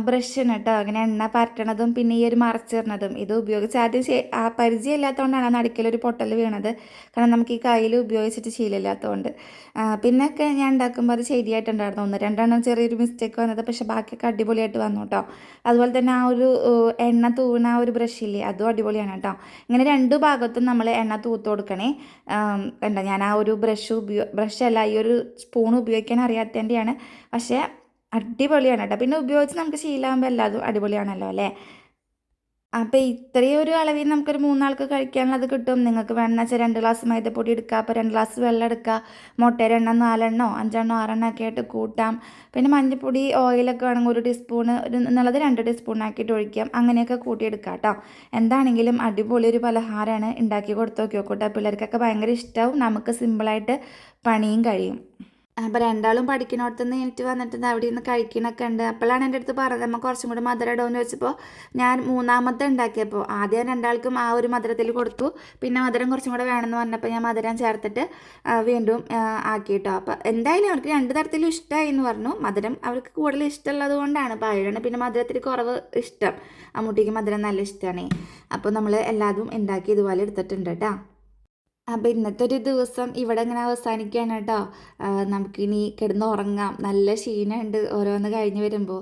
ബ്രഷിന് കേട്ടോ ഇങ്ങനെ എണ്ണ പരട്ടണതും പിന്നെ ഈ ഒരു മറച്ചിടുന്നതും ഇത് ഉപയോഗിച്ച് ആദ്യം ആ പരിചയമില്ലാത്തതുകൊണ്ടാണ് നടുക്കിലൊരു പൊട്ടൽ വീണത്. കാരണം നമുക്ക് ഈ കയ്യിൽ ഉപയോഗിച്ചിട്ട് ശീലമില്ലാത്തതുകൊണ്ട്. പിന്നൊക്കെ ഞാൻ ഉണ്ടാക്കുമ്പോൾ അത് ശരിയായിട്ടുണ്ടായിരുന്നു. ഒന്ന് രണ്ടെണ്ണം ചെറിയൊരു മിസ്റ്റേക്ക് വന്നത്. പക്ഷെ ബാക്കിയൊക്കെ അടിപൊളിയായിട്ട് വന്നു കേട്ടോ അതുപോലെ തന്നെ ആ ഒരു എണ്ണ തൂവണ ആ ഒരു ബ്രഷില്ലേ അതും അടിപൊളിയാണ് കേട്ടോ ഇങ്ങനെ രണ്ട് ഭാഗത്തും നമ്മൾ എണ്ണ തൂത്ത് കൊടുക്കണേ. എന്താ ഞാൻ ആ ഒരു ബ്രഷ് ഉപയോ ബ്രഷല്ല ഈ ഒരു സ്പൂൺ ഉപയോഗിക്കാൻ അറിയാത്തതിന്റെയാണ്. പക്ഷേ അടിപൊളിയാണ് കേട്ടോ പിന്നെ ഉപയോഗിച്ച് നമുക്ക് ശീലമാകുമ്പോൾ എല്ലാതും അടിപൊളിയാണല്ലോ അല്ലേ? അപ്പോൾ ഇത്രയും ഒരു അളവിൽ നമുക്കൊരു മൂന്നാൾക്ക് കഴിക്കാനുള്ളത് കിട്ടും. നിങ്ങൾക്ക് വേണമെന്ന് വെച്ചാൽ രണ്ട് ഗ്ലാസ് മൈദപ്പൊടി എടുക്കുക അപ്പോൾ രണ്ട് ഗ്ലാസ് വെള്ളം എടുക്കുക മുട്ടയുടെ എണ്ണം നാലെണ്ണോ അഞ്ചെണ്ണോ ആറെണ്ണോ ഒക്കെ ആയിട്ട് കൂട്ടാം. പിന്നെ മഞ്ഞൾപ്പൊടി ഓയിലൊക്കെ വേണമെങ്കിൽ ഒരു ടീസ്പൂൺ എന്നുള്ളത് രണ്ട് ടീസ്പൂൺ ആക്കിയിട്ട് ഒഴിക്കാം. അങ്ങനെയൊക്കെ കൂട്ടിയെടുക്കാം കേട്ടോ എന്താണെങ്കിലും അടിപൊളി ഒരു പലഹാരമാണ് ഉണ്ടാക്കി കൊടുത്തു നോക്കി പിള്ളേർക്കൊക്കെ ഭയങ്കര ഇഷ്ടമാവും നമുക്ക് സിമ്പിളായിട്ട് പണിയും കഴിയും. അപ്പോൾ രണ്ടാളും പഠിക്കുന്നിടത്ത് നിന്ന് എനിക്ക് വന്നിട്ട് അവിടെ നിന്ന് കഴിക്കണൊക്കെ ഉണ്ട്. അപ്പോഴാണ് എന്റെ അടുത്ത് പറഞ്ഞത് നമ്മൾ കുറച്ചും കൂടി മധുരം ഇടുമെന്ന് വെച്ചപ്പോൾ ഞാൻ മൂന്നാമത്തെ ഉണ്ടാക്കിയപ്പോൾ ആദ്യം രണ്ടാൾക്കും ആ ഒരു മധുരത്തിൽ കൊടുത്തു. പിന്നെ മധുരം കുറച്ചും കൂടെ വേണമെന്ന് പറഞ്ഞപ്പോൾ ഞാൻ മധുരം ചേർത്തിട്ട് വീണ്ടും ആക്കി കേട്ടോ അപ്പോൾ എന്തായാലും അവർക്ക് രണ്ട് തരത്തിലും ഇഷ്ടമായി എന്ന് പറഞ്ഞു. മധുരം അവർക്ക് കൂടുതൽ ഇഷ്ടമുള്ളത് കൊണ്ടാണ്. പായലാണ് പിന്നെ മധുരത്തിൽ കുറവ് ഇഷ്ടം. അമ്മൂട്ടിക്ക് മധുരം നല്ല ഇഷ്ടമാണ് അപ്പോൾ നമ്മൾ എല്ലാതും ഉണ്ടാക്കി ഇതുപോലെ എടുത്തിട്ടുണ്ട് കേട്ടോ. അപ്പോൾ ഇന്നത്തെ ഒരു ദിവസം ഇവിടെ ഇങ്ങനെ അവസാനിക്കുകയാണ് കേട്ടോ. നമുക്കിനി കിടന്ന് ഉറങ്ങാം നല്ല ക്ഷീണമുണ്ട് ഓരോന്ന് കഴിഞ്ഞ് വരുമ്പോൾ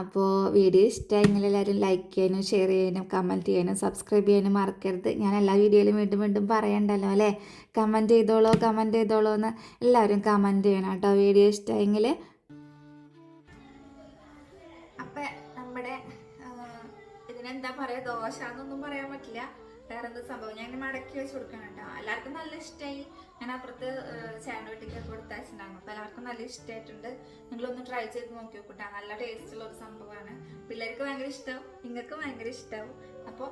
അപ്പോൾ വീഡിയോ ഇഷ്ടമായെങ്കിൽ എല്ലാവരും ലൈക്ക് ചെയ്യാനും ഷെയർ ചെയ്യാനും കമന്റ് ചെയ്യാനും സബ്സ്ക്രൈബ് ചെയ്യാനും മറക്കരുത്. ഞാൻ എല്ലാ വീഡിയോയിലും വീണ്ടും വീണ്ടും പറയണ്ടല്ലോ അല്ലേ? കമന്റ് ചെയ്തോളോ കമന്റ് ചെയ്തോളോ എന്ന് എല്ലാവരും കമന്റ് ചെയ്യണം കേട്ടോ. വീഡിയോ ഇഷ്ടമായെങ്കിൽ. അപ്പം നമ്മുടെ ഇതിനെന്താ പറയുക ദോശ എന്നൊന്നും പറയാൻ പറ്റില്ല. വേറെ എന്ത് സംഭവം. ഞാൻ ഇങ്ങനെ മടക്കി വെച്ച് കൊടുക്കണം കേട്ടോ. എല്ലാവർക്കും നല്ല ഇഷ്ടമായി ഞാൻ അപ്പുറത്ത് ചേട്ടൻ വീട്ടിലേക്ക് കൊടുത്തയച്ചിട്ടുണ്ടായിരുന്നു അപ്പോൾ എല്ലാവർക്കും നല്ല ഇഷ്ടമായിട്ടുണ്ട് നിങ്ങളൊന്ന് ട്രൈ ചെയ്ത് നോക്കി നോക്കൂട്ടാ നല്ല ടേസ്റ്റുള്ള ഒരു സംഭവമാണ്. പിള്ളേർക്ക് ഭയങ്കര ഇഷ്ടമാവും നിങ്ങൾക്ക് ഭയങ്കര ഇഷ്ടമാവും അപ്പോൾ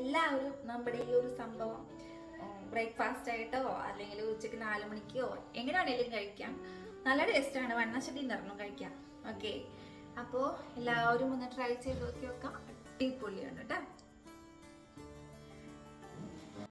എല്ലാവരും നമ്മുടെ ഈ ഒരു സംഭവം ബ്രേക്ക്ഫാസ്റ്റ് ആയിട്ടോ അല്ലെങ്കിൽ ഉച്ചയ്ക്ക് നാല് മണിക്കോ എങ്ങനെ വേണേലും കഴിക്കാം. നല്ല ടേസ്റ്റ് ആണ്. ടേസ്റ്റാണ് വണ്ണശട്ടി നിറഞ്ഞു കഴിക്കാം. ഓക്കെ അപ്പോൾ എല്ലാവരും ഒന്ന് ട്രൈ ചെയ്ത് നോക്കി നോക്കാം. അടിപൊളിയാണ് കേട്ടോ